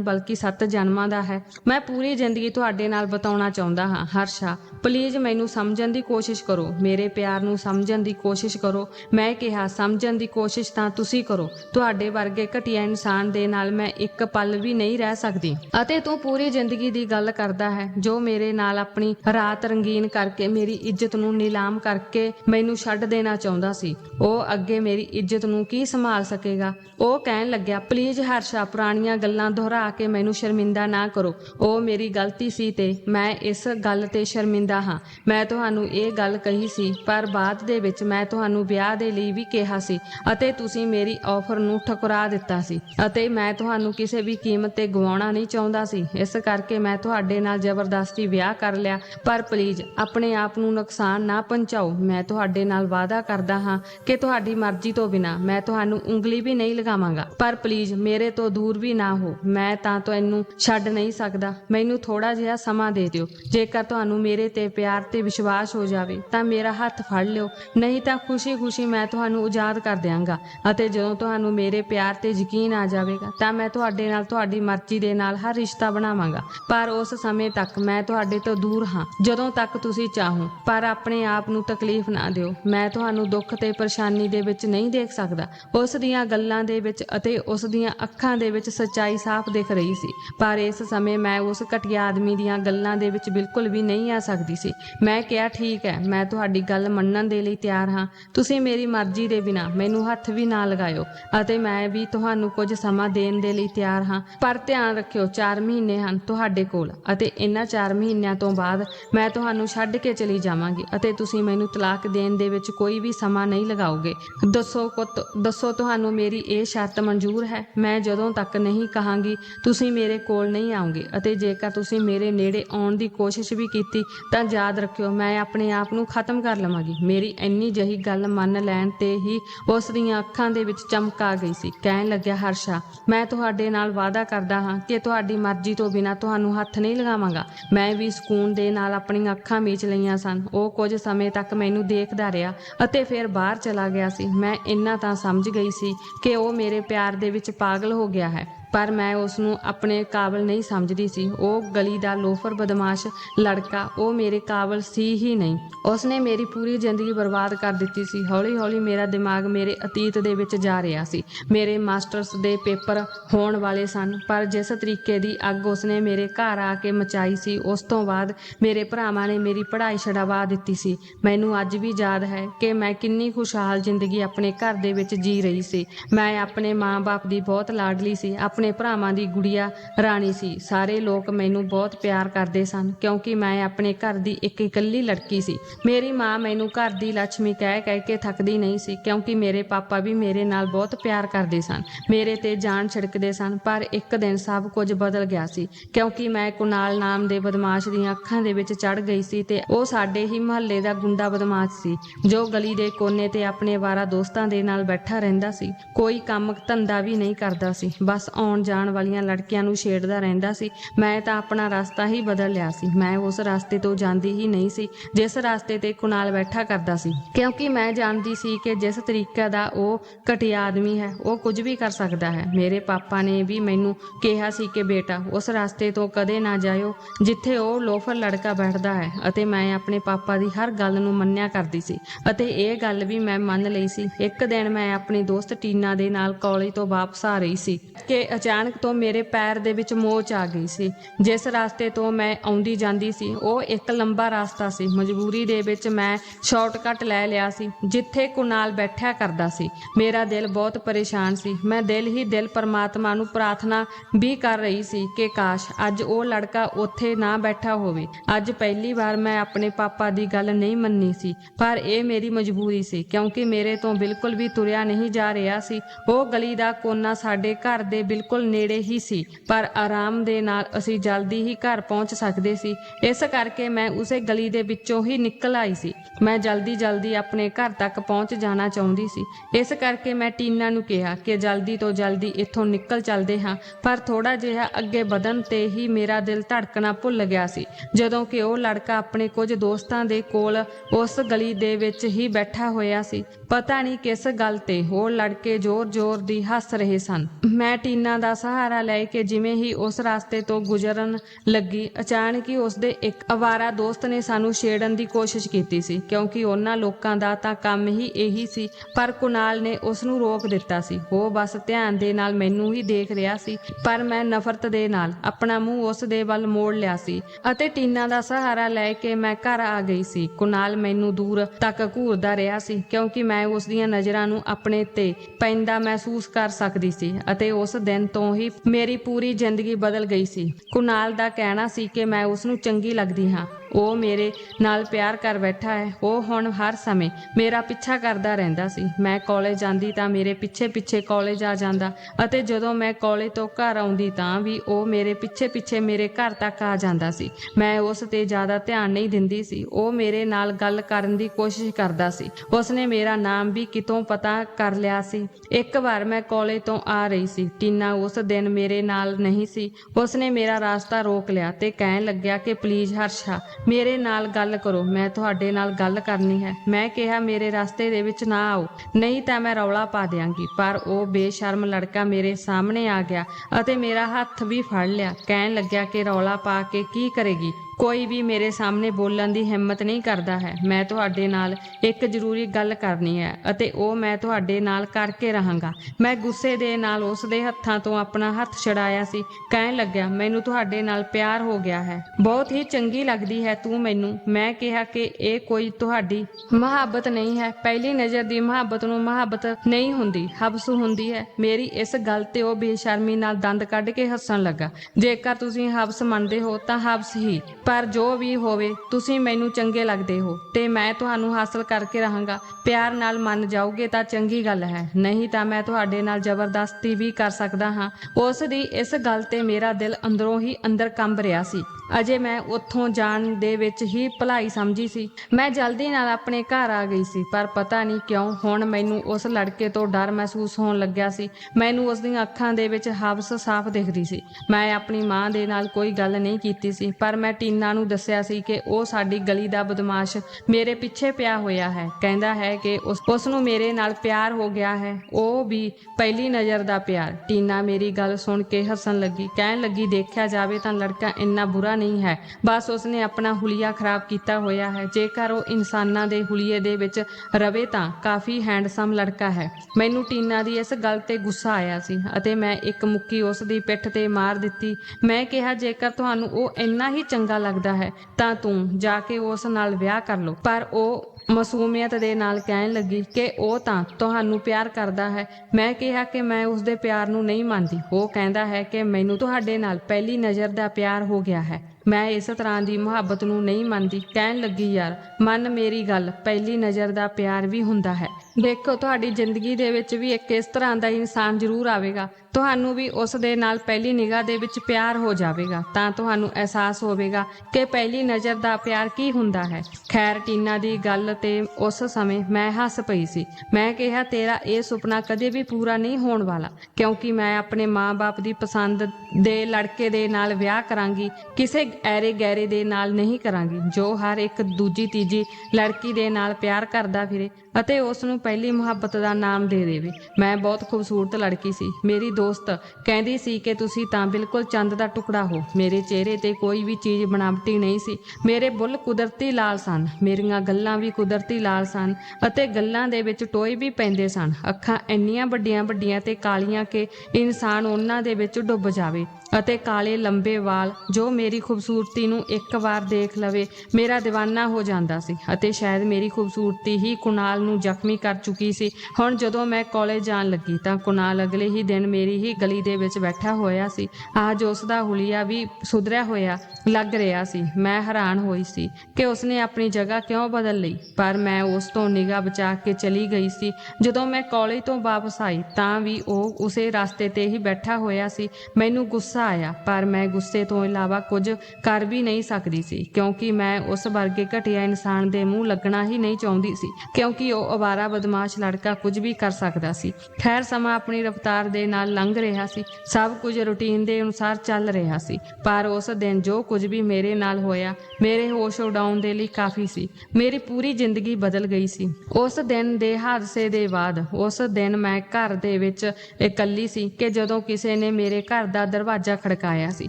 ਬਲਕਿ ਸੱਤ ਜਨਮਾਂ ਦਾ ਹੈ। ਮੈਂ ਪੂਰੀ ਜ਼ਿੰਦਗੀ ਤੁਹਾਡੇ ਨਾਲ ਬਿਤਾਉਣਾ ਚਾਹੁੰਦਾ ਹਾਂ। ਹਰਸ਼ਾ ਪਲੀਜ਼ ਮੈਨੂੰ ਸਮਝਣ ਦੀ ਕੋਸ਼ਿਸ਼ ਕਰੋ। ਮੇਰੇ ਪਿਆਰ ਨੂੰ ਸਮਝਣ ਦੀ ਕੋਸ਼ਿਸ਼ ਕਰੋ। ਮੈਂ ਕਿਹਾ, ਸਮਝਣ ਦੀ ਕੋਸ਼ਿਸ਼ ਤਾਂ ਤੁਸੀਂ ਕਰੋ। ਤੁਹਾਡੇ ਵਰਗੇ ਘਟੀਆ ਇਨਸਾਨ ਦੇ ਨਾਲ ਮੈਂ ਇੱਕ ਪਲ ਵੀ ਨਹੀਂ ਰਹਿ ਸਕਦੀ। ਅਤੇ ਤੂੰ ਪੂਰੀ ਜ਼ਿੰਦਗੀ ਦੀ ਗੱਲ ਕਰਦਾ ਹੈ, ਜੋ ਮੇਰੇ ਨਾਲ ਆਪਣੀ ਰਾਤ ਰੰਗੀਨ ਕਰਕੇ ਮੇਰੀ ਇੱਜ਼ਤ ਨੂੰ ਨਿਲਾਮ ਕਰਕੇ ਮੈਨੂੰ ਛੱਡ ਦੇਣਾ ਚਾਹੁੰਦਾ ਸੀ। ਉਹ ਅੱਗੇ ਮੇਰੀ ਇੱਜ਼ਤ ਨੂੰ ਕੀ ਸੰਭਾਲ ਸਕੇਗਾ? ਉਹ ਕਹਿਣ ਲੱਗਿਆ, ਪਲੀਜ਼ ਹਰਸ਼ਾ, ਪੁਰਾਣੀਆਂ ਗੱਲਾਂ ਦੁਹਰਾ ਕੇ ਮੈਨੂੰ ਸ਼ਰਮਿੰਦਾ ਨਾ ਕਰੋ। ਉਹ ਮੇਰੀ ਗਲਤੀ ਸੀ ਤੇ ਮੈਂ ਇਸ ਗੱਲ ਤੇ ਸ਼ਰਮਿੰਦਾ ਹਾਂ। ਮੈਂ ਤੁਹਾਨੂੰ ਇਹ ਗੱਲ ਕਹੀ ਸੀ, ਪਰ ਬਾਅਦ ਦੇ ਵਿੱਚ ਮੈਂ ਤੁਹਾਨੂੰ ਵਿਆਹ ਦੇ ਲਈ ਵੀ ਕਿਹਾ ਸੀ ਅਤੇ ਤੁਸੀਂ ਮੇਰੀ ਆਫਰ ਨੂੰ ਠੁਕਰਾ ਦਿੱਤਾ ਸੀ ਅਤੇ ਮੈਂ ਤੁਹਾਨੂੰ ਕਿਸੇ ਵੀ ਕੀਮਤ ਤੇ ਗਵਾਉਣਾ ਨਹੀਂ ਚਾਹੁੰਦਾ ਸੀ। ਇਸ ਕਰਕੇ ਮੈਂ ਤੁਹਾਡੇ ਨਾਲ ਜ਼ਬਰਦਸਤੀ ਵਿਆਹ ਕਰ ਲਿਆ। ਪਰ ਪਲੀਜ਼ ਆਪਣੇ ਆਪ ਨੂੰ ਨੁਕਸਾਨ ਨਾ ਪਹੁੰਚਾਓ। ਮੈਂ ਤੁਹਾਡੇ ਨਾਲ ਵਾਅਦਾ ਕਰਦਾ ਹਾਂ ਕਿ ਤੁਹਾਡੀ ਮਰਜ਼ੀ ਤੋਂ ਬਿਨਾ ਮੈਂ ਤੁਹਾਨੂੰ ਉਂਗਲੀ ਵੀ ਨਹੀਂ ਲਗਾਵਾਂਗਾ। ਪਰ ਪਲੀਜ਼ ਮੇਰੇ ਤੋਂ ਦੂਰ ਵੀ ਨਾ ਹੋ। ਮੈਂ ਤਾਂ ਤੁਹਾਨੂੰ ਛੱਡ ਨਹੀਂ ਸਕਦਾ। ਮੈਨੂੰ ਥੋੜਾ ਜਿਹਾ ਸਮਾਂ ਦੇ ਦਿਓ। ਜੇਕਰ ਤੁਹਾਨੂੰ ਮੇਰੇ ਤੇ ਪਿਆਰ ਤੇ ਵਿਸ਼ਵਾਸ ਹੋ ਜਾਵੇ, ਤਾਂ ਮੇਰਾ ਹੱਥ ਫੜ ਲਿਓ। ਨਹੀਂ ਤਾਂ ਖੁਸ਼ੀ-ਖੁਸ਼ੀ ਮੈਂ ਤੁਹਾਨੂੰ ਆਜ਼ਾਦ ਕਰ ਦਿਆਂਗਾ ਅਤੇ ਜਦੋਂ ਤੁਹਾਨੂੰ ਮੇਰੇ ਪਿਆਰ ਤੇ ਯਕੀਨ ਆ ਜਾਵੇਗਾ, ਤਾਂ ਮੈਂ ਤੁਹਾਡੇ ਨਾਲ ਤੁਹਾਡੀ ਮਰਜ਼ੀ ਦੇ ਨਾਲ ਹਰ ਰਿਸ਼ਤਾ ਬਣਾਵਾਂਗਾ। ਪਰ ਉਸ ਸਮੇਂ ਤੱਕ ਮੈਂ ਤੁਹਾਡੇ ਤੋਂ ਦੂਰ ਹਾਂ। ਜਦੋਂ ਤੱਕ ਤੁਸੀਂ ਚਾਹੋ, ਪਰ ਆਪਣੇ ਆਪ ਨੂੰ ਤਕਲੀਫ ਨਾ ਦਿਓ। ਮੈਂ ਤੁਹਾਨੂੰ ਦੁੱਖ ਤੇ ਪਰੇਸ਼ਾਨੀ ਦੇ ਵਿੱਚ ਨਹੀਂ ਦੇਖ ਸਕਦਾ। ਉਸ ਦੀਆਂ ਗੱਲਾਂ ਦੇ ਵਿੱਚ ਅਤੇ ਉਸ ਦੀਆਂ ਅੱਖਾਂ ਦੇ ਵਿੱਚ ਸੱਚਾਈ ਸਾਫ਼ ਦਿਖ ਰਹੀ ਸੀ। ਪਰ ਇਸ ਸਮੇਂ ਮੈਂ ਉਸ ਘਟੀਆ ਆਦਮੀ ਦੀਆਂ ਗੱਲਾਂ ਦੇ ਵਿੱਚ ਬਿਲਕੁਲ ਵੀ ਨਹੀਂ ਆ ਸਕਦੀ ਸੀ। ਮੈਂ ਕਿਹਾ, ਠੀਕ ਹੈ, ਮੈਂ ਤੁਹਾਡੀ ਗੱਲ ਮੰਨਣ ਦੇ ਲਈ ਤਿਆਰ ਹਾਂ। ਤੁਸੀਂ ਮੇਰੀ ਮਰਜ਼ੀ ਦੇ ਬਿਨਾ ਮੈਨੂੰ ਹੱਥ ਵੀ ਨਾ ਲਗਾਇਓ ਅਤੇ ਮੈਂ ਵੀ ਤੁਹਾਨੂੰ ਕੁਝ ਸਮਾਂ ਦੇਣ ਦੇ ਲਈ ਤਿਆਰ ਹਾਂ। ਪਰ ਧਿਆਨ ਰੱਖਿਓ 4 ਮਹੀਨੇ ਹਨ ਤੁਹਾਡੇ ਕੋਲ ਅਤੇ ਇਹਨਾਂ 4 ਮਹੀਨਿਆਂ ਤੋਂ ਬਾਅਦ ਮੈਂ ਤੁਹਾਨੂੰ ਛੱਡ ਕੇ ਚਲੀ ਜਾਵਾਂਗੀ ਅਤੇ ਤੁਸੀਂ ਮੈਨੂੰ ਤਲਾਕ ਦੇਣ ਦੇ ਵਿੱਚ ਕੋਈ ਵੀ ਸਮਾਂ ਨਹੀਂ ਲਗਾਓਗੇ। ਦੱਸੋ ਪੁੱਤ, ਦੱਸੋ ਤੁਹਾਨੂੰ ਮੇਰੀ ਇਹ ਸ਼ਰਤ ਮਨਜ਼ੂਰ ਹੈ? ਮੈਂ ਜਦੋਂ ਤੱਕ ਨਹੀਂ ਕਹਾਂਗੀ, ਤੁਸੀਂ ਮੇਰੇ ਕੋਲ ਨਹੀਂ ਆਉਂਗੇ ਅਤੇ ਜੇਕਰ ਤੁਸੀਂ ਮੇਰੇ ਨੇੜੇ ਆਉਣ ਦੀ ਕੋਸ਼ਿਸ਼ ਵੀ ਕੀਤੀ, ਤਾਂ ਯਾਦ ਰੱਖਿਓ, ਮੈਂ ਆਪਣੇ ਆਪ ਨੂੰ ਖਤਮ ਕਰ ਲਵਾਂਗੀ। ਮੇਰੀ ਇੰਨੀ ਜਹੀ ਗੱਲ ਮੰਨ ਲੈਣ ਤੇ ਹੀ ਉਸ ਦੀਆਂ ਅੱਖਾਂ ਦੇ ਵਿੱਚ ਚਮਕ ਆ ਗਈ ਸੀ। ਕਹਿਣ ਲੱਗਿਆ, ਹਰਸ਼ਾ, ਮੈਂ ਤੁਹਾਡੇ ਨਾਲ ਵਾਅਦਾ ਕਰਦਾ ਹਾਂ ਕਿ ਤੁਹਾਡੀ ਮਰਜ਼ੀ ਤੋਂ ਬਿਨਾ ਤੁਹਾਨੂੰ ਹੱਥ ਨਹੀਂ ਲਗਾਵਾਂਗਾ। ਮੈਂ ਵੀ ਸਕੂਨ ਦੇ ਨਾਲ ਆਪਣੀਆਂ ਅੱਖਾਂ ਮੀਚ ਲਈਆਂ ਸਨ। ਉਹ ਕੁਝ ਸਮੇਂ ਤੱਕ ਮੈਨੂੰ ਦੇਖਦਾ ਰਿਹਾ ਅਤੇ ਫਿਰ ਬਾਹਰ ਚਲਾ ਗਿਆ ਸੀ। ਮੈਂ ਇੰਨਾ ਤਾਂ ਸਮਝ ਗਈ ਸੀ ਕਿ ਉਹ ਮੇਰੇ ਪਿਆਰ ਦੇ ਵਿੱਚ ਪਾਗਲ ਹੋ ਗਿਆ ਹੈ। ਪਰ ਮੈਂ ਉਸ ਨੂੰ ਆਪਣੇ ਕਾਬਲ ਨਹੀਂ ਸਮਝਦੀ ਸੀ। ਉਹ ਗਲੀ ਦਾ ਲੋਫਰ ਬਦਮਾਸ਼ ਲੜਕਾ, ਉਹ ਮੇਰੇ ਕਾਬਲ ਸੀ ਹੀ ਨਹੀਂ। ਉਸਨੇ ਮੇਰੀ ਪੂਰੀ ਜ਼ਿੰਦਗੀ ਬਰਬਾਦ ਕਰ ਦਿੱਤੀ ਸੀ। ਹੌਲੀ-ਹੌਲੀ ਮੇਰਾ ਦਿਮਾਗ ਮੇਰੇ ਅਤੀਤ ਦੇ ਵਿੱਚ ਜਾ ਰਿਹਾ ਸੀ। ਮੇਰੇ ਮਾਸਟਰਸ ਦੇ ਪੇਪਰ ਹੋਣ ਵਾਲੇ ਸਨ, ਪਰ ਜਿਸ ਤਰੀਕੇ ਦੀ ਅੱਗ ਉਸਨੇ ਮੇਰੇ ਘਰ ਆ ਕੇ ਮਚਾਈ ਸੀ, ਉਸ ਤੋਂ ਬਾਅਦ ਮੇਰੇ ਭਰਾਵਾਂ ਨੇ ਮੇਰੀ ਪੜ੍ਹਾਈ ਛਡਵਾ ਦਿੱਤੀ ਸੀ। ਮੈਨੂੰ ਅੱਜ ਵੀ ਯਾਦ ਹੈ ਕਿ ਮੈਂ ਕਿੰਨੀ ਖੁਸ਼ਹਾਲ ਜ਼ਿੰਦਗੀ ਆਪਣੇ ਘਰ ਦੇ ਵਿੱਚ ਜੀ ਰਹੀ ਸੀ। ਮੈਂ ਆਪਣੇ ਮਾਂ-ਬਾਪ ਦੀ ਬਹੁਤ ਲਾਡਲੀ ਸੀ ਆਪਣੇ ਭਰਾਵਾਂ ਦੀ ਗੁੜੀਆ ਰਾਣੀ ਸੀ। ਸਾਰੇ ਲੋਕ ਮੈਨੂੰ ਬਹੁਤ ਪਿਆਰ ਕਰਦੇ ਸਨ, ਕਿਉਂਕਿ ਮੈਂ ਆਪਣੇ ਘਰ ਦੀ ਇੱਕ ਇਕੱਲੀ ਲੜਕੀ ਸੀ। ਮੇਰੀ ਮਾਂ ਮੈਨੂੰ ਘਰ ਦੀ ਲక్ష్ਮੀ ਕਹਿ ਕਹਿ ਕੇ ਥੱਕਦੀ ਨਹੀਂ ਸੀ, ਕਿਉਂਕਿ ਮੇਰੇ ਪਾਪਾ ਵੀ ਮੇਰੇ ਨਾਲ ਬਹੁਤ ਪਿਆਰ ਕਰਦੇ ਸਨ। ਮੇਰੇ ਤੇ ਜਾਨ ਛਿੜਕਦੇ ਸਨ, ਪਰ ਇੱਕ ਦਿਨ ਸਭ ਕੁਝ ਬਦਲ ਗਿਆ ਸੀ, ਕਿਉਂਕਿ ਮੈਂ ਕੁਨਾਲ ਨਾਮ ਦੇ ਬਦਮਾਸ਼ ਦੀਆਂ ਅੱਖਾਂ ਦੇ ਵਿੱਚ ਚੜ ਗਈ ਸੀ ਤੇ ਉਹ ਸਾਡੇ ਹੀ ਮੁਹੱਲੇ ਦਾ ਗੁੰਡਾ ਬਦਮਾਸ਼ ਸੀ, ਜੋ ਗਲੀ ਦੇ ਕੋਨੇ ਤੇ ਆਪਣੇ ਵਾਰਾ ਦੋਸਤਾਂ ਦੇ ਨਾਲ ਬੈਠਾ ਰਹਿੰਦਾ ਸੀ। ਕੋਈ ਕੰਮ ਧੰਦਾ ਵੀ ਨਹੀਂ ਕਰਦਾ ਸੀ, ਬਸ ਆਉਣ ਜਾਣ ਵਾਲੀਆਂ ਲੜਕੀਆਂ ਨੂੰ ਛੇੜਦਾ ਰਹਿੰਦਾ ਸੀ। ਮੈਂ ਤਾਂ ਆਪਣਾ ਰਸਤਾ ਹੀ ਬਦਲ ਲਿਆ ਸੀ। ਮੈਂ ਉਸ ਰਸਤੇ ਤੋਂ ਜਾਂਦੀ ਹੀ ਨਹੀਂ ਸੀ, ਜਿਸ ਰਸਤੇ ਤੇ ਕੁਨਾਲ ਬੈਠਾ ਕਰਦਾ ਸੀ। ਕਿਉਂਕਿ ਮੈਂ ਜਾਣਦੀ ਸੀ ਕਿ ਜਿਸ ਤਰੀਕੇ ਦਾ ਉਹ ਘਟੀਆ ਆਦਮੀ ਹੈ, ਉਹ ਕੁਝ ਵੀ ਕਰ ਸਕਦਾ ਹੈ। ਮੇਰੇ ਪਾਪਾ ਨੇ ਵੀ ਮੈਨੂੰ ਕਿਹਾ ਸੀ ਕਿ ਬੇਟਾ, ਉਸ ਰਸਤੇ ਤੋਂ ਕਦੇ ਨਾ ਜਾਇਓ, ਜਿੱਥੇ ਉਹ ਲੋਫਰ ਲੜਕਾ ਬੈਠਦਾ ਹੈ। ਅਤੇ ਮੈਂ ਆਪਣੇ ਪਾਪਾ ਦੀ ਹਰ ਗੱਲ ਨੂੰ ਮੰਨਿਆ ਕਰਦੀ ਸੀ। ਅਤੇ ਇਹ ਗੱਲ ਵੀ ਮੈਂ ਮੰਨ ਲਈ ਸੀ। ਇੱਕ ਦਿਨ ਮੈਂ ਆਪਣੀ ਦੋਸਤ ਟੀਨਾ ਦੇ ਨਾਲ ਕਾਲਜ ਤੋਂ ਵਾਪਸ ਆ ਰਹੀ ਸੀ ਕਿ ਅਚਾਨਕ ਤੋਂ ਮੇਰੇ ਪੈਰ ਦੇ ਵਿੱਚ ਮੋਚ ਆ ਗਈ ਸੀ। ਜਿਸ ਰਸਤੇ ਤੋਂ ਮੈਂ ਆਉਂਦੀ ਜਾਂਦੀ ਸੀ, ਉਹ ਇੱਕ ਲੰਬਾ ਰਸਤਾ ਸੀ। ਮਜਬੂਰੀ ਦੇ ਵਿੱਚ ਮੈਂ ਸ਼ਾਰਟਕਟ ਲੈ ਲਿਆ ਸੀ, ਜਿੱਥੇ ਕੁਨਾਲ ਬੈਠਿਆ ਕਰਦਾ ਸੀ। ਮੇਰਾ ਦਿਲ ਬਹੁਤ ਪਰੇਸ਼ਾਨ ਸੀ। ਮੈਂ ਦਿਲ ਹੀ ਦਿਲ ਪਰਮਾਤਮਾ ਨੂੰ ਪ੍ਰਾਰਥਨਾ ਵੀ ਕਰ ਰਹੀ ਸੀ ਕਿ ਕਾਸ਼ ਅੱਜ ਉਹ ਲੜਕਾ ਉੱਥੇ ਨਾ ਬੈਠਾ ਹੋਵੇ। ਅੱਜ ਪਹਿਲੀ ਵਾਰ ਮੈਂ ਆਪਣੇ ਪਾਪਾ ਦੀ ਗੱਲ ਨਹੀਂ ਮੰਨੀ ਸੀ, ਪਰ ਇਹ ਮੇਰੀ ਮਜਬੂਰੀ ਸੀ, ਕਿਉਂਕਿ ਮੇਰੇ ਤੋਂ ਬਿਲਕੁਲ ਵੀ ਤੁਰਿਆ ਨਹੀਂ ਜਾ ਰਿਹਾ ਸੀ। ਉਹ ਗਲੀ ਦਾ ਕੋਨਾ ਸਾਡੇ ਘਰ ਦੇ ਬਿਲਕੁਲ ਬਿਲਕੁਲ ਨੇੜੇ ਹੀ ਸੀ, ਪਰ ਆਰਾਮ ਦੇ ਨਾਲ ਅਸੀਂ ਜਲਦੀ ਹੀ ਘਰ ਪਹੁੰਚ ਸਕਦੇ ਸੀ। ਇਸ ਕਰਕੇ ਮੈਂ ਉਸੇ ਗਲੀ ਦੇ ਵਿੱਚੋਂ ਹੀ ਨਿਕਲ ਆਈ ਸੀ। ਮੈਂ ਜਲਦੀ ਜਲਦੀ ਆਪਣੇ ਘਰ ਤੱਕ ਪਹੁੰਚ ਜਾਣਾ ਚਾਹੁੰਦੀ ਸੀ। ਇਸ ਕਰਕੇ ਮੈਂ ਟੀਨਾ ਨੂੰ ਕਿਹਾ ਕਿ ਜਲਦੀ ਤੋਂ ਜਲਦੀ ਇੱਥੋਂ ਨਿਕਲ ਚੱਲਦੇ ਹਾਂ, ਪਰ ਥੋੜਾ ਜਿਹਾ ਅੱਗੇ ਵਧਣ ਤੇ ਹੀ ਮੇਰਾ ਦਿਲ ਧੜਕਣਾ ਭੁੱਲ ਗਿਆ ਸੀ। ਜਦੋਂ ਕਿ ਉਹ ਲੜਕਾ ਆਪਣੇ ਕੁਝ ਦੋਸਤਾਂ ਦੇ ਕੋਲ ਉਸ ਗਲੀ ਦੇ ਵਿੱਚ ਹੀ ਬੈਠਾ ਹੋਇਆ ਸੀ। ਪਤਾ ਨਹੀਂ ਕਿਸ ਗੱਲ ਤੇ ਉਹ ਲੜਕੇ ਜ਼ੋਰ-ਜ਼ੋਰ ਦੀ ਹੱਸ ਰਹੇ ਸਨ। ਮੈਂ ਟੀਨਾ ਦਾ ਸਹਾਰਾ ਲੈ ਕੇ ਜਿਵੇਂ ਹੀ ਉਸ ਰਸਤੇ ਤੋਂ ਗੁਜ਼ਰਨ ਲੱਗੀ, ਅਚਾਨਕ ਹੀ ਉਸ ਦੇ ਇੱਕ ਅਵਾਰਾ ਦੋਸਤ ਨੇ ਸਾਨੂੰ ਛੇੜਨ ਦੀ ਕੋਸ਼ਿਸ਼ ਕੀਤੀ ਸੀ, ਕਿਉਂਕਿ ਉਹਨਾਂ ਲੋਕਾਂ ਦਾ ਤਾਂ ਕੰਮ ਹੀ ਇਹੀ ਸੀ, ਪਰ ਕੁਨਾਲ ਨੇ ਉਸ ਨੂੰ ਰੋਕ ਦਿੱਤਾ ਸੀ। ਉਹ ਬਸ ਧਿਆਨ ਦੇ ਨਾਲ ਮੈਨੂੰ ਹੀ ਦੇਖ ਰਿਹਾ ਸੀ, ਪਰ ਮੈਂ ਨਫ਼ਰਤ ਦੇ ਨਾਲ ਆਪਣਾ ਮੂੰਹ ਉਸ ਦੇ ਵੱਲ ਮੋੜ ਲਿਆ ਸੀ ਅਤੇ ਟੀਨਾ ਦਾ ਸਹਾਰਾ ਲੈ ਕੇ ਮੈਂ ਘਰ ਆ ਗਈ ਸੀ। ਕੁਨਾਲ ਮੈਨੂੰ ਦੂਰ ਤੱਕ ਘੂਰਦਾ ਰਿਹਾ ਸੀ, ਕਿਉਂਕਿ ਮੈਂ ਉਸ ਦੀਆਂ ਨਜ਼ਰਾਂ ਨੂੰ ਆਪਣੇ ਤੇ ਪੈਂਦਾ ਮਹਿਸੂਸ ਕਰ ਸਕਦੀ ਸੀ ਅਤੇ ਉਸ ਦਿਨ ਤੋਂ ਹੀ ਮੇਰੀ ਪੂਰੀ ਜ਼ਿੰਦਗੀ ਬਦਲ ਗਈ ਸੀ। ਕੁਨਾਲ ਦਾ ਕਹਿਣਾ ਸੀ ਕਿ ਮੈਂ ਉਸ ਨੂੰ ਚੰਗੀ ਲੱਗਦੀ ਹਾਂ। ਉਹ ਮੇਰੇ ਨਾਲ ਪਿਆਰ ਕਰ ਬੈਠਾ ਹੈ। ਉਹ ਹੁਣ ਹਰ ਸਮੇਂ ਮੇਰਾ ਪਿੱਛਾ ਕਰਦਾ ਰਹਿੰਦਾ ਸੀ। ਮੈਂ ਕਾਲਜ ਜਾਂਦੀ ਤਾਂ ਮੇਰੇ ਪਿੱਛੇ ਪਿੱਛੇ ਕਾਲਜ ਆ ਜਾਂਦਾ ਅਤੇ ਜਦੋਂ ਮੈਂ ਕਾਲਜ ਤੋਂ ਘਰ ਆਉਂਦੀ ਤਾਂ ਵੀ ਉਹ ਮੇਰੇ ਪਿੱਛੇ ਪਿੱਛੇ ਮੇਰੇ ਘਰ ਤੱਕ ਆ ਜਾਂਦਾ ਸੀ। ਮੈਂ ਉਸ ਤੇ ਜ਼ਿਆਦਾ ਧਿਆਨ ਨਹੀਂ ਦਿੰਦੀ ਸੀ। ਉਹ ਮੇਰੇ ਨਾਲ ਗੱਲ ਕਰਨ ਦੀ ਕੋਸ਼ਿਸ਼ ਕਰਦਾ ਸੀ। ਉਸਨੇ ਮੇਰਾ ਨਾਮ ਵੀ ਕਿਤੋਂ ਪਤਾ ਕਰ ਲਿਆ ਸੀ। ਇੱਕ ਵਾਰ ਮੈਂ ਕਾਲਜ ਤੋਂ ਆ ਰਹੀ ਸੀ। ਟੀਨਾ ਉਸ ਦਿਨ ਮੇਰੇ ਨਾਲ ਨਹੀਂ ਸੀ। ਉਸਨੇ ਮੇਰਾ ਰਾਸਤਾ ਰੋਕ ਲਿਆ ਤੇ ਕਹਿਣ ਲੱਗਿਆ ਕਿ ਪਲੀਜ਼ ਹਰਸ਼ਾ, ਮੇਰੇ ਨਾਲ ਗੱਲ ਕਰੋ, ਮੈਂ ਤੁਹਾਡੇ ਨਾਲ ਗੱਲ ਕਰਨੀ ਹੈ। ਮੈਂ ਕਿਹਾ, ਮੇਰੇ ਰਸਤੇ ਦੇ ਵਿੱਚ ਨਾ ਆਓ। ਨਹੀਂ ਤਾਂ ਮੈਂ ਰੌਲਾ ਪਾ ਦਿਆਂਗੀ, ਪਰ ਉਹ ਬੇਸ਼ਰਮ ਲੜਕਾ ਮੇਰੇ ਸਾਹਮਣੇ ਆ ਗਿਆ ਅਤੇ ਮੇਰਾ ਹੱਥ ਵੀ ਫੜ ਲਿਆ। ਕਹਿਣ ਲੱਗਿਆ ਕਿ ਰੌਲਾ ਪਾ ਕੇ ਕੀ ਕਰੇਗੀ? ਕੋਈ ਵੀ ਮੇਰੇ ਸਾਹਮਣੇ ਬੋਲਣ ਦੀ ਹਿੰਮਤ ਨਹੀਂ ਕਰਦਾ ਹੈ। ਮੈਂ ਤੁਹਾਡੇ ਨਾਲ ਇੱਕ ਜ਼ਰੂਰੀ ਗੱਲ ਕਰਨੀ ਹੈ ਅਤੇ ਉਹ ਮੈਂ ਤੁਹਾਡੇ ਨਾਲ ਕਰਕੇ ਰਹਾਂਗਾ। ਮੈਂ ਗੁੱਸੇ ਦੇ ਨਾਲ ਉਸ ਦੇ ਹੱਥਾਂ ਤੋਂ ਆਪਣਾ ਹੱਥ ਛਡਾਇਆ ਸੀ। ਕਹਿਣ ਲੱਗਿਆ, ਮੈਨੂੰ ਤੁਹਾਡੇ ਨਾਲ ਪਿਆਰ ਹੋ ਗਿਆ ਹੈ। ਬਹੁਤ ਹੀ ਚੰਗੀ ਲੱਗਦੀ ਹੈ ਤੂੰ ਮੈਨੂੰ। ਮੈਂ ਕਿਹਾ ਕਿ ਇਹ ਕੋਈ ਤੁਹਾਡੀ ਮੁਹੱਬਤ ਨਹੀਂ ਹੈ। ਪਹਿਲੀ ਨਜ਼ਰ ਦੀ ਮੁਹੱਬਤ ਨੂੰ ਮੁਹੱਬਤ ਨਹੀਂ ਹੁੰਦੀ, ਹਬਸ ਹੁੰਦੀ ਹੈ। ਮੇਰੀ ਇਸ ਗੱਲ ਤੇ ਉਹ ਬੇਸ਼ਰਮੀ ਨਾਲ ਦੰਦ ਕੱਢ ਕੇ ਹੱਸਣ ਲੱਗਾ। ਜੇਕਰ ਤੁਸੀਂ ਹਬਸ ਮੰਨਦੇ ਹੋ ਤਾਂ ਹਬਸ ਹੀ ਪਰ ਜੋ ਵੀ ਹੋਵੇ, ਤੁਸੀਂ ਮੈਨੂੰ ਚੰਗੇ ਲੱਗਦੇ ਹੋ ਤੇ ਮੈਂ ਤੁਹਾਨੂੰ ਹਾਸਲ ਕਰਕੇ ਰਹਾਂਗਾ। ਪਿਆਰ ਨਾਲ ਮੰਨ ਜਾਓਗੇ ਤਾਂ ਚੰਗੀ ਗੱਲ ਹੈ, ਨਹੀਂ ਤਾਂ ਮੈਂ ਤੁਹਾਡੇ ਨਾਲ ਜ਼ਬਰਦਸਤੀ ਵੀ ਕਰ ਸਕਦਾ ਹਾਂ। ਉਸ ਦੀ ਇਸ ਗੱਲ ਤੇ ਮੇਰਾ ਦਿਲ ਅੰਦਰੋਂ ਹੀ ਅੰਦਰ ਕੰਬ ਰਿਹਾ ਸੀ। ਅਜੇ ਮੈਂ ਉੱਥੋਂ ਜਾਣ ਦੇ ਵਿੱਚ ਹੀ ਭਲਾਈ ਸਮਝੀ ਸੀ। ਮੈਂ ਜਲਦੀ ਨਾਲ ਆਪਣੇ ਘਰ ਆ ਗਈ ਸੀ, ਪਰ ਪਤਾ ਨਹੀਂ ਕਿਉਂ ਹੁਣ ਮੈਨੂੰ ਉਸ ਲੜਕੇ ਤੋਂ ਡਰ ਮਹਿਸੂਸ ਹੋਣ ਲੱਗਿਆ ਸੀ। ਮੈਨੂੰ ਉਸ ਦੀਆਂ ਅੱਖਾਂ ਦੇ ਵਿੱਚ ਹਵਸ ਸਾਫ਼ ਦਿਖਦੀ ਸੀ। ਮੈਂ ਆਪਣੀ ਮਾਂ ਦੇ ਨਾਲ ਕੋਈ ਗੱਲ ਨਹੀਂ ਕੀਤੀ ਸੀ, ਪਰ ਮੈਂ ਟੀਨਾ ਨੂੰ ਦੱਸਿਆ ਸੀ ਕਿ ਉਹ ਸਾਡੀ ਗਲੀ ਦਾ ਬਦਮਾਸ਼ ਮੇਰੇ ਪਿੱਛੇ ਪਿਆ ਹੋਇਆ ਹੈ। ਕਹਿੰਦਾ ਹੈ ਕਿ ਉਸ ਨੂੰ ਮੇਰੇ ਨਾਲ ਪਿਆਰ ਹੋ ਗਿਆ ਹੈ। ਉਹ ਵੀ ਪਹਿਲੀ ਨਜ਼ਰ ਦਾ ਪਿਆਰ। ਟੀਨਾ ਮੇਰੀ ਗੱਲ ਸੁਣ ਕੇ ਹੱਸਣ ਲੱਗੀ। ਕਹਿਣ ਲੱਗੀ, ਦੇਖਿਆ ਜਾਵੇ ਤਾਂ ਲੜਕਾ ਇੰਨਾ ਬੁਰਾ ਨਹੀਂ ਹੈ। ਬਸ ਉਸਨੇ ਆਪਣਾ ਹੁਲੀਆ ਖਰਾਬ ਕੀਤਾ ਹੋਇਆ ਹੈ। ਜੇਕਰ ਉਹ ਇਨਸਾਨਾਂ ਦੇ ਹੁਲੀਏ ਦੇ ਵਿੱਚ ਰਵੇ ਤਾਂ ਕਾਫੀ ਹੈਂਡਸਮ ਲੜਕਾ ਹੈ। ਮੈਨੂੰ ਟੀਨਾ ਦੀ ਇਸ ਗੱਲ ਤੇ ਗੁੱਸਾ ਆਇਆ ਸੀ ਅਤੇ ਮੈਂ ਇੱਕ ਮੁੱਕੀ ਉਸ ਦੀ ਪਿੱਠ ਤੇ ਮਾਰ ਦਿੱਤੀ। ਮੈਂ ਕਿਹਾ, ਜੇਕਰ ਤੁਹਾਨੂੰ ਉਹ ਇੰਨਾ ਹੀ ਚੰਗਾ ਲੱਗਦਾ ਹੈ, ਤਾਂ ਤੂੰ ਜਾ ਕੇ ਉਸ ਨਾਲ ਵਿਆਹ ਕਰ ਲਓ। ਪਰ ਉਹ ਮਾਸੂਮੀਅਤ ਦੇ ਨਾਲ ਕਹਿਣ ਲੱਗੀ ਕਿ ਉਹ ਤਾਂ ਤੁਹਾਨੂੰ ਪਿਆਰ ਕਰਦਾ ਹੈ। ਮੈਂ ਕਿਹਾ ਕਿ ਮੈਂ ਉਸ ਦੇ ਪਿਆਰ ਨੂੰ ਨਹੀਂ ਮੰਨਦੀ। ਉਹ ਕਹਿੰਦਾ ਹੈ ਕਿ ਮੈਨੂੰ ਤੁਹਾਡੇ ਨਾਲ ਪਹਿਲੀ ਨਜ਼ਰ ਦਾ ਪਿਆਰ ਹੋ ਗਿਆ ਹੈ। ਮੈਂ ਇਸ ਤਰ੍ਹਾਂ ਦੀ ਮੁਹੱਬਤ ਨੂੰ ਨਹੀਂ ਮੰਨਦੀ। ਕਹਿਣ ਲੱਗੀ, ਯਾਰ, ਮਨ ਮੇਰੀ ਗੱਲ। ਪਹਿਲੀ ਨਜ਼ਰ ਦਾ ਪਿਆਰ ਵੀ ਹੁੰਦਾ ਹੈ। ਦੇਖੋ, ਤੁਹਾਡੀ ਜ਼ਿੰਦਗੀ ਦੇ ਵਿੱਚ ਵੀ ਇੱਕ ਇਸ ਤਰ੍ਹਾਂ ਦਾ ਇਨਸਾਨ ਜ਼ਰੂਰ ਆਵੇਗਾ। ਤੁਹਾਨੂੰ ਵੀ ਉਸ ਦੇ ਨਾਲ ਪਹਿਲੀ ਨਿਗਾਹ ਦੇ ਵਿੱਚ ਪਿਆਰ ਹੋ ਜਾਵੇਗਾ। ਤਾਂ ਤੁਹਾਨੂੰ ਅਹਿਸਾਸ ਹੋਵੇਗਾ ਕਿ ਪਹਿਲੀ ਨਜ਼ਰ ਦਾ ਪਿਆਰ ਕੀ ਹੁੰਦਾ ਹੈ। ਖੈਰ, ਟੀਨਾ ਦੀ ਗੱਲ ਤੇ ਉਸ ਸਮੇਂ ਮੈਂ ਹੱਸ ਪਈ ਸੀ। ਮੈਂ ਕਿਹਾ, ਤੇਰਾ ਇਹ ਸੁਪਨਾ ਕਦੇ ਵੀ ਪੂਰਾ ਨਹੀਂ ਹੋਣ ਵਾਲਾ। ਕਿਉਂਕਿ ਮੈਂ ਆਪਣੇ ਮਾਂ-ਬਾਪ ਦੀ ਪਸੰਦ ਦੇ ਲੜਕੇ ਦੇ ਨਾਲ ਵਿਆਹ ਕਰਾਂਗੀ। ਕਿਸੇ ਐਰੇ ਗੈਰੇ ਦੇ ਨਾਲ ਨਹੀਂ ਕਰਾਂਗੀ। ਜੋ ਹਰ ਇੱਕ ਦੂਜੀ ਤੀਜੀ ਲੜਕੀ ਦੇ ਨਾਲ ਪਿਆਰ ਕਰਦਾ ਫਿਰੇ ਅਤੇ ਉਸ ਨੂੰ ਪਹਿਲੀ ਮੁਹੱਬਤ ਦਾ ਨਾਮ ਦੇ ਦੇਵੇ। ਮੈਂ ਬਹੁਤ ਖੂਬਸੂਰਤ ਲੜਕੀ ਸੀ। ਮੇਰੀ ਦੋਸਤ ਕਹਿੰਦੀ ਸੀ ਕਿ ਤੁਸੀਂ ਤਾਂ ਬਿਲਕੁਲ ਚੰਦ ਦਾ ਟੁਕੜਾ ਹੋ। ਮੇਰੇ ਚਿਹਰੇ ਤੇ ਕੋਈ ਵੀ ਚੀਜ਼ ਬਣਾਵਟੀ ਨਹੀਂ ਸੀ। ਮੇਰੇ ਬੁੱਲ ਕੁਦਰਤੀ ਲਾਲ ਸਨ। ਮੇਰੀਆਂ ਗੱਲਾਂ ਵੀ ਕੁਦਰਤੀ ਲਾਲ ਸਨ ਅਤੇ ਗੱਲਾਂ ਦੇ ਵਿੱਚ ਟੋਏ ਵੀ ਪੈਂਦੇ ਸਨ। ਅੱਖਾਂ ਇੰਨੀਆਂ ਵੱਡੀਆਂ ਵੱਡੀਆਂ ਤੇ ਕਾਲੀਆਂ ਕਿ ਇਨਸਾਨ ਉਹਨਾਂ ਦੇ ਵਿੱਚ ਡੁੱਬ ਜਾਵੇ ਅਤੇ ਕਾਲੇ ਲੰਬੇ ਵਾਲ ਜੋ ਮੇਰੀ ਖੂਬਸੂਰਤੀ ਨੂੰ ਇੱਕ ਵਾਰ ਦੇਖ ਲਵੇ, ਮੇਰਾ دیਵਾਨਾ ਹੋ ਜਾਂਦਾ ਸੀ ਅਤੇ ਸ਼ਾਇਦ ਮੇਰੀ ਖੂਬਸੂਰਤੀ ਹੀ ਕੁਨਾਲ ਕੁਨਾਲ ਨੂੰ ਜ਼ਖਮੀ ਕਰ ਚੁੱਕੀ ਸੀ। ਹੁਣ ਜਦੋਂ ਮੈਂ ਕਾਲਜ ਜਾਣ ਲੱਗੀ ਤਾਂ ਕੁਨਾਲ ਅਗਲੇ ਹੀ ਦਿਨ ਮੇਰੀ ਹੀ ਗਲੀ ਦੇ ਵਿੱਚ ਬੈਠਾ ਹੋਇਆ ਸੀ। ਅੱਜ ਉਸ ਦਾ ਹੁਲੀਆ ਵੀ ਸੁਧਰਿਆ ਹੋਇਆ ਲੱਗ ਰਿਹਾ ਸੀ। ਮੈਂ ਹੈਰਾਨ ਹੋਈ ਸੀ ਕਿ ਉਸਨੇ ਆਪਣੀ ਜਗ੍ਹਾ ਕਿਉਂ ਬਦਲ ਲਈ। ਪਰ ਮੈਂ ਉਸ ਤੋਂ ਨਿਗਾਹ ਬਚਾ ਕੇ ਚਲੀ ਗਈ ਸੀ। ਜਦੋਂ ਮੈਂ ਕਾਲਜ ਤੋਂ ਵਾਪਸ ਆਈ ਤਾਂ ਵੀ ਉਹ ਉਸੇ ਰਸਤੇ ਤੇ ਹੀ ਬੈਠਾ ਹੋਇਆ ਸੀ। ਮੈਨੂੰ ਗੁੱਸਾ ਆਇਆ, ਪਰ ਮੈਂ ਗੁੱਸੇ ਤੋਂ ਇਲਾਵਾ ਕੁਝ ਕਰ ਵੀ ਨਹੀਂ ਸਕਦੀ ਸੀ। ਕਿਉਂਕਿ ਮੈਂ ਉਸ ਵਰਗੇ ਘਟੀਆ ਇਨਸਾਨ ਦੇ ਮੂੰਹ ਲੱਗਣਾ ਹੀ ਨਹੀਂ ਚਾਹੁੰਦੀ ਸੀ। ਕਿਉਂਕਿ ਉਹ ਅਵਾਰਾ ਬਦਮਾਸ਼ ਲੜਕਾ ਕੁਝ ਵੀ ਕਰ ਸਕਦਾ ਸੀ। ਖੈਰ ਸਮਾਂ ਆਪਣੀ ਰਫ਼ਤਾਰ ਦੇ ਨਾਲ ਲੰਘ ਰਿਹਾ ਸੀ। ਸਭ ਕੁਝ ਰੁਟੀਨ ਦੇ ਅਨੁਸਾਰ ਚੱਲ ਰਿਹਾ ਸੀ। ਪਰ ਉਸ ਦਿਨ ਜੋ ਕੁਝ ਵੀ ਮੇਰੇ ਨਾਲ ਹੋਇਆ, ਮੇਰੇ ਹੋਸ਼ ਉਡਾਉਣ ਦੇ ਲਈ ਕਾਫੀ ਸੀ। ਮੇਰੀ ਪੂਰੀ ਜ਼ਿੰਦਗੀ ਬਦਲ ਗਈ ਸੀ। ਉਸ ਦਿਨ ਦੇ ਹਾਦਸੇ ਦੇ ਬਾਅਦ, ਉਸ ਦਿਨ ਮੈਂ ਘਰ ਦੇ ਵਿੱਚ ਇਕੱਲੀ ਸੀ ਕਿ ਜਦੋਂ ਕਿਸੇ ਨੇ ਮੇਰੇ ਘਰ ਦਾ ਦਰਵਾਜ਼ਾ ਖੜਕਾਇਆ ਸੀ।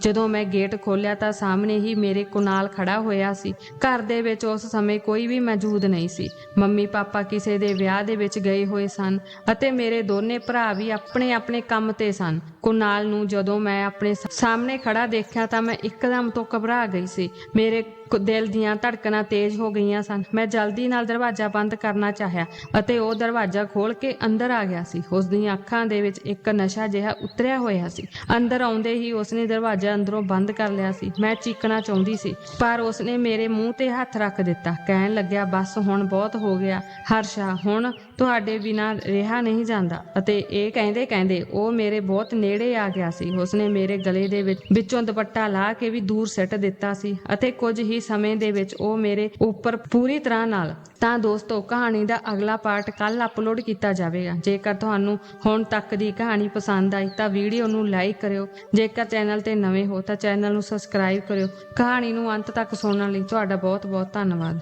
ਜਦੋਂ ਮੈਂ ਗੇਟ ਖੋਲ੍ਹਿਆ ਤਾਂ ਸਾਹਮਣੇ ਹੀ ਮੇਰੇ ਕੁਨਾਲ ਖੜਾ ਹੋਇਆ ਸੀ। ਘਰ ਦੇ ਵਿੱਚ ਉਸ ਸਮੇਂ ਕੋਈ ਵੀ ਮੌਜੂਦ ਨਹੀਂ ਸੀ। ਮੰਮੀ ਪਾਪਾ ਕਿਸੇ ਦੇ ਵਿਆਹ ਦੇ ਵਿੱਚ ਗਏ ਹੋਏ ਸਨ ਅਤੇ ਮੇਰੇ ਦੋਨੇ ਭਰਾ ਵੀ ਆਪਣੇ ਆਪਣੇ ਕੰਮ ਤੇ ਸਨ। ਕੁਨਾਲ ਨੂੰ ਜਦੋਂ ਮੈਂ ਆਪਣੇ ਸਾਹਮਣੇ ਖੜਾ ਦੇਖਿਆ ਤਾਂ ਮੈਂ ਇੱਕਦਮ ਤੋਂ ਘਬਰਾ ਗਈ ਸੀ। ਮੇਰੇ ਦਿਲ ਦੀਆਂ ਧੜਕਣਾਂ ਤੇਜ਼ ਹੋ ਗਈਆਂ ਸਨ। ਮੈਂ ਜਲਦੀ ਨਾਲ ਦਰਵਾਜ਼ਾ ਬੰਦ ਕਰਨਾ ਚਾਹਿਆ ਅਤੇ ਉਹ ਦਰਵਾਜ਼ਾ ਖੋਲ ਕੇ ਅੰਦਰ ਆ ਗਿਆ ਸੀ। ਉਸ ਦੀਆਂ ਅੱਖਾਂ ਦੇ ਵਿੱਚ ਇੱਕ ਨਸ਼ਾ ਜਿਹਾ ਉਤਰਿਆ ਹੋਇਆ ਸੀ। ਅੰਦਰ ਆਉਂਦੇ ਹੀ ਉਸਨੇ ਦਰਵਾਜ਼ਾ ਅੰਦਰੋਂ ਬੰਦ ਕਰ ਲਿਆ ਸੀ। ਮੈਂ ਚੀਕਣਾ ਚਾਹੁੰਦੀ ਸੀ, ਪਰ ਉਸਨੇ ਮੇਰੇ ਮੂੰਹ ਤੇ ਹੱਥ ਰੱਖ ਦਿੱਤਾ। ਕਹਿਣ ਲੱਗਿਆ, ਬਸ, ਹੁਣ ਬਹੁਤ ਹੋ ਗਿਆ। ਹਰਸ਼ਾ ਹੁਣ ਤੁਹਾਡੇ ਬਿਨਾਂ ਰਿਹਾ ਨਹੀਂ ਜਾਂਦਾ। ਅਤੇ ਇਹ ਕਹਿੰਦੇ ਕਹਿੰਦੇ ਉਹ ਮੇਰੇ ਬਹੁਤ ਨੇੜੇ ਆ ਗਿਆ ਸੀ। ਉਸਨੇ ਮੇਰੇ ਗਲੇ ਦੇ ਵਿੱਚੋਂ ਦੁਪੱਟਾ ਲਾ ਕੇ ਵੀ ਦੂਰ ਸਿੱਟ ਦਿੱਤਾ ਸੀ ਅਤੇ ਕੁਝ ਹੀ ਸਮੇਂ ਦੇ ਵਿੱਚ ਉਹ ਮੇਰੇ ਉੱਪਰ ਪੂਰੀ ਤਰ੍ਹਾਂ ਨਾਲ, ਤਾਂ ਦੋਸਤੋ, ਕਹਾਣੀ ਦਾ ਅਗਲਾ ਪਾਰਟ ਕੱਲ ਅਪਲੋਡ ਕੀਤਾ ਜਾਵੇਗਾ। ਜੇਕਰ ਤੁਹਾਨੂੰ ਹੁਣ ਤੱਕ ਦੀ ਕਹਾਣੀ ਪਸੰਦ ਆਈ, ਤਾਂ ਵੀਡੀਓ ਨੂੰ ਲਾਈਕ ਕਰਿਓ। ਜੇਕਰ ਚੈਨਲ ਤੇ ਨਵੇਂ ਹੋ, ਤਾਂ ਚੈਨਲ ਨੂੰ ਸਬਸਕ੍ਰਾਈਬ ਕਰਿਓ। ਕਹਾਣੀ ਨੂੰ ਅੰਤ ਤੱਕ ਸੁਣਨ ਲਈ ਤੁਹਾਡਾ ਬਹੁਤ ਬਹੁਤ ਧੰਨਵਾਦ।